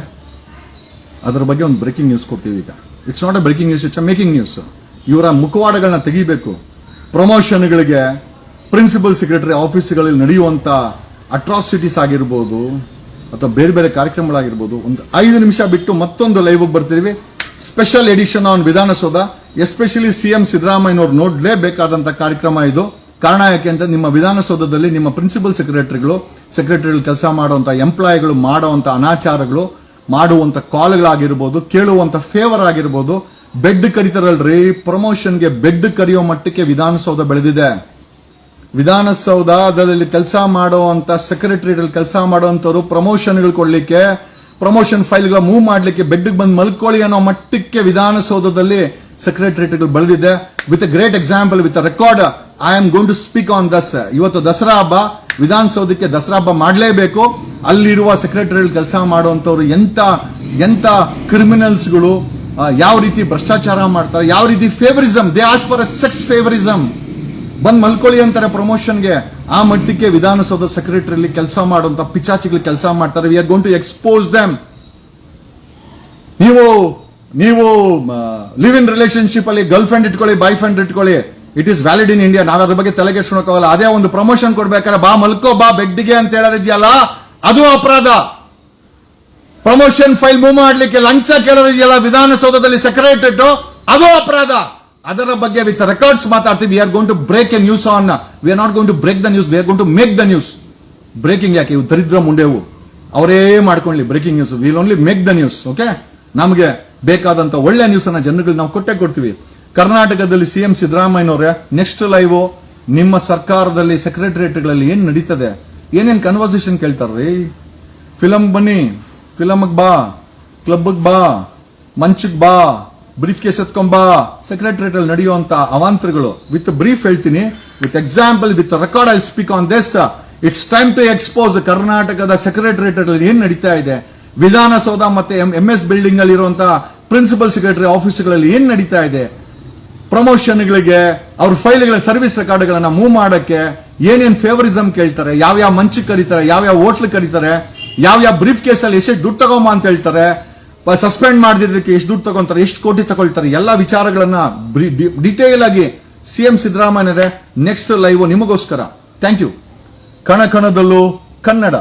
A: ಅದರ ಬಗ್ಗೆ ಒಂದು ಬ್ರೇಕಿಂಗ್ ನ್ಯೂಸ್ ಕೊಡ್ತೀವಿ ಈಗ. It's not a breaking news it's a making news ಇವರ ಮುಖವಾಡಗಳನ್ನ ತೆಗಿಬೇಕು. ಪ್ರಮೋಷನ್ಗಳಿಗೆ ಪ್ರಿನ್ಸಿಪಲ್ ಸೆಕ್ರೆಟರಿ ಆಫೀಸ್ಗಳಲ್ಲಿ ನಡೆಯುವಂಥ ಅಟ್ರಾಸಿಟೀಸ್ ಆಗಿರ್ಬೋದು, ಅಥವಾ ಬೇರೆ ಬೇರೆ ಕಾರ್ಯಕ್ರಮಗಳಾಗಿರ್ಬೋದು, ಒಂದು ಐದು ನಿಮಿಷ ಬಿಟ್ಟು ಮತ್ತೊಂದು ಲೈವ್ ಬರ್ತೀವಿ. Special edition on Vidhana Soudha especially CM ಸಿದ್ದರಾಮಯ್ಯನವರು ನೋಡಲೇಬೇಕಾದಂಥ ಕಾರ್ಯಕ್ರಮ ಇದು. ಕಾರಣ ಯಾಕೆ ಅಂತ ನಿಮ್ಮ ವಿಧಾನಸೌಧದಲ್ಲಿ ನಿಮ್ಮ ಪ್ರಿನ್ಸಿಪಲ್ ಸೆಕ್ರೆಟರಿಗಳು ಸೆಕ್ರೆಟರಿಗಳು ಕೆಲಸ ಮಾಡುವಂಥ ಎಂಪ್ಲಾಯಿಗಳು ಮಾಡುವಂಥ ಅನಾಚಾರಗಳು, ಮಾಡುವಂತ ಕಾಲ್ಗಳಾಗಿರ್ಬೋದು, ಕೇಳುವಂತ ಫೇವರ್ ಆಗಿರ್ಬೋದು ಬೆಡ್ ಕಡಿತಾರಲ್ರಿ ಪ್ರಮೋಷನ್ಗೆ ಬೆಡ್ ಕರಿಯೋ ಮಟ್ಟಕ್ಕೆ ವಿಧಾನಸೌಧ ಬೆಳೆದಿದೆ. ವಿಧಾನಸೌಧದಲ್ಲಿ ಕೆಲಸ ಮಾಡುವಂತ ಸೆಕ್ರೆಟರಿಗಳು ಕೆಲಸ ಮಾಡುವಂಥವ್ರು ಪ್ರಮೋಷನ್ಗಳು ಕೊಡಲಿಕ್ಕೆ ಪ್ರಮೋಷನ್ ಫೈಲ್ಗಳ ಮೂವ್ ಮಾಡಲಿಕ್ಕೆ ಬೆಡ್ ಬಂದು ಮಲ್ಕೊಳ್ಳಿ ಅನ್ನೋ ಮಟ್ಟಕ್ಕೆ ವಿಧಾನಸೌಧದಲ್ಲಿ ಸೆಕ್ರೆಟರಿಗಳು ಬೆಳೆದಿದೆ. With great example with record I am going to speak on this ಇವತ್ತು ದಸರಾ ಹಬ್ಬ, ವಿಧಾನಸೌಧಕ್ಕೆ ದಸರಾ ಹಬ್ಬ ಮಾಡಲೇಬೇಕು. ಅಲ್ಲಿರುವ ಸೆಕ್ರೆಟರಿಯಲ್ಲಿ ಕೆಲಸ ಮಾಡುವಂತವ್ರು ಎಂತ ಎಂತ ಕ್ರಿಮಿನಲ್ಸ್ಗಳು ಯಾವ ರೀತಿ ಭ್ರಷ್ಟಾಚಾರ ಮಾಡ್ತಾರೆ, ಯಾವ ರೀತಿ favouritism they ask for sex favouritism ಬಂದ್ ಮಲ್ಕೊಳ್ಳಿ ಅಂತಾರೆ ಪ್ರಮೋಷನ್ಗೆ ಆ ಮಟ್ಟಕ್ಕೆ ವಿಧಾನಸೌಧ ಸೆಕ್ರೆಟರಿಯಲ್ಲಿ ಕೆಲಸ ಮಾಡುವಂತ ಪಿಚಾಚಿಗಳು ಕೆಲಸ ಮಾಡ್ತಾರೆ. We are gone to expose them ನೀವು ನೀವು ಲಿವ್ ಇನ್ ರಿಲೇಶನ್ಶಿಪ್ ಅಲ್ಲಿ ಗರ್ಲ್ ಫ್ರೆಂಡ್ ಇಟ್ಕೊಳ್ಳಿ ಬಾಯ್ ಫ್ರೆಂಡ್ ಇಟ್ಕೊಳ್ಳಿ. It is valid in India ನಾವು ಅದ್ರ ಬಗ್ಗೆ ತಲೆಗೆ ಹೋಗಲ್ಲ ಅದೇ ಒಂದು ಪ್ರಮೋಷನ್ ಕೊಡ್ಬೇಕಾದ್ರೆ, ಬಾ ಮಲ್ಕೋ, ಬಾ ಬೆಡ್ಗೆ ಅಂತ ಹೇಳೋದಿದೆಯಲ್ಲ, ಅದು ಅಪರಾಧ. ಪ್ರಮೋಷನ್ ಫೈಲ್ ಮೂವ್ ಮಾಡ್ಲಿಕ್ಕೆ ಲಂಚ ಕೇಳೋದಿದೆಯಲ್ಲ, ವಿಧಾನಸೌಧದಲ್ಲಿ ಸೆಕ್ರೆಟರಿಟ್ ಅದು ಅಪರಾಧ. ಅದರ ಬಗ್ಗೆ ವಿತ್ ರೆಕಾರ್ಡ್ಸ್ ಮಾತಾಡ್ತೀವಿ. We are gone to break a news on we are not gone to break the news we are gone to make the news breaking ಯಾಕೆ? ಇವು ದರಿದ್ರ ಮುಂಡೆವು. ಅವರೇ ಮಾಡ್ಕೊಳ್ಳಿ breaking news will only make the news okay ನಮಗೆ ಬೇಕಾದಂತ ಒಳ್ಳೆ news ಅನ್ನ ಜನಗಳಿಗೆ ನಾವು ಕೊಟ್ಟೆ ಕೊಡ್ತೀವಿ. ಕರ್ನಾಟಕದಲ್ಲಿ ಸಿಎಂ ಸಿದ್ದರಾಮಯ್ಯನವ್ರೆ ನೆಕ್ಸ್ಟ್ ಲೈವ್ ನಿಮ್ಮ ಸರ್ಕಾರದಲ್ಲಿ ಸೆಕ್ರೆಟರಿಯೇಟ್ಗಳಲ್ಲಿ ಏನ್ ನಡೀತದೆ? ಏನೇನ್ ಕನ್ವರ್ಸೇಷನ್ ಕೇಳ್ತಾರ್ರಿ? ಫಿಲಂ ಬನ್ನಿ ಫಿಲಮ್ಗೆ ಬಾ ಕ್ಲಬ್ಗೆ ಬಾ ಮಂಚಕ್ ಬಾ ಬ್ರೀಫ್ ಕೇಸ್ ಎತ್ಕೊಂಡ್ ಬಾ ಸೆಕ್ರೆಟರಿಯೇಟ್ ಅಲ್ಲಿ ನಡೆಯುವಂತ ಅವಾಂತರಗಳು. ವಿತ್ ಬ್ರೀಫ್ ಹೇಳ್ತೀನಿ with example with record I speak on this it's time to expose ಕರ್ನಾಟಕದ ಸೆಕ್ರೆಟರಿಯೇಟ್ ಅಲ್ಲಿ ಏನ್ ನಡೀತಾ ಇದೆ? ವಿಧಾನಸೌಧ ಮತ್ತೆ ಎಂ ಎಸ್ ಬಿಲ್ಡಿಂಗ್ ಅಲ್ಲಿ ಇರುವಂತಹ ಪ್ರಿನ್ಸಿಪಲ್ ಸೆಕ್ರೆಟರಿ ಆಫೀಸ್ಗಳಲ್ಲಿ ಏನ್ ನಡೀತಾ ಇದೆ? ಪ್ರಮೋಷನ್ಗಳಿಗೆ ಅವ್ರ ಫೈಲ್ಗಳ ಸರ್ವಿಸ್ ರೆಕಾರ್ಡ್ಗಳನ್ನ ಮೂವ್ ಮಾಡಕ್ಕೆ ಏನೇನ್ ಫೇವರಿಸಮ್ ಕೇಳ್ತಾರೆ? ಯಾವ್ಯಾವ ಮಂಚ್ ಕರೀತಾರೆ? ಯಾವ್ಯಾವ ಹೋಟ್ಲ್ ಕರೀತಾರೆ? ಯಾವ್ಯಾವ ಬ್ರೀಫ್ ಕೇಸಲ್ಲಿ ಎಷ್ಟು ದುಡ್ಡು ತಗೊಂಬ ಅಂತ ಹೇಳ್ತಾರೆ? ಸಸ್ಪೆಂಡ್ ಮಾಡಿದ್ರಕ್ಕೆ ಎಷ್ಟು ದುಡ್ಡು ತಗೊಂತಾರೆ? ಎಷ್ಟು ಕೋಟಿ ತಗೊಳ್ತಾರೆ? ಎಲ್ಲ ವಿಚಾರಗಳನ್ನ ಡಿಟೇಲ್ ಆಗಿ ಸಿಎಂ ಸಿದ್ದರಾಮಯ್ಯರೇ ನೆಕ್ಸ್ಟ್ ಲೈವ್ ನಿಮಗೋಸ್ಕರ. ಥ್ಯಾಂಕ್ ಯು ಕಣ ಕಣದಲ್ಲೂ ಕನ್ನಡ.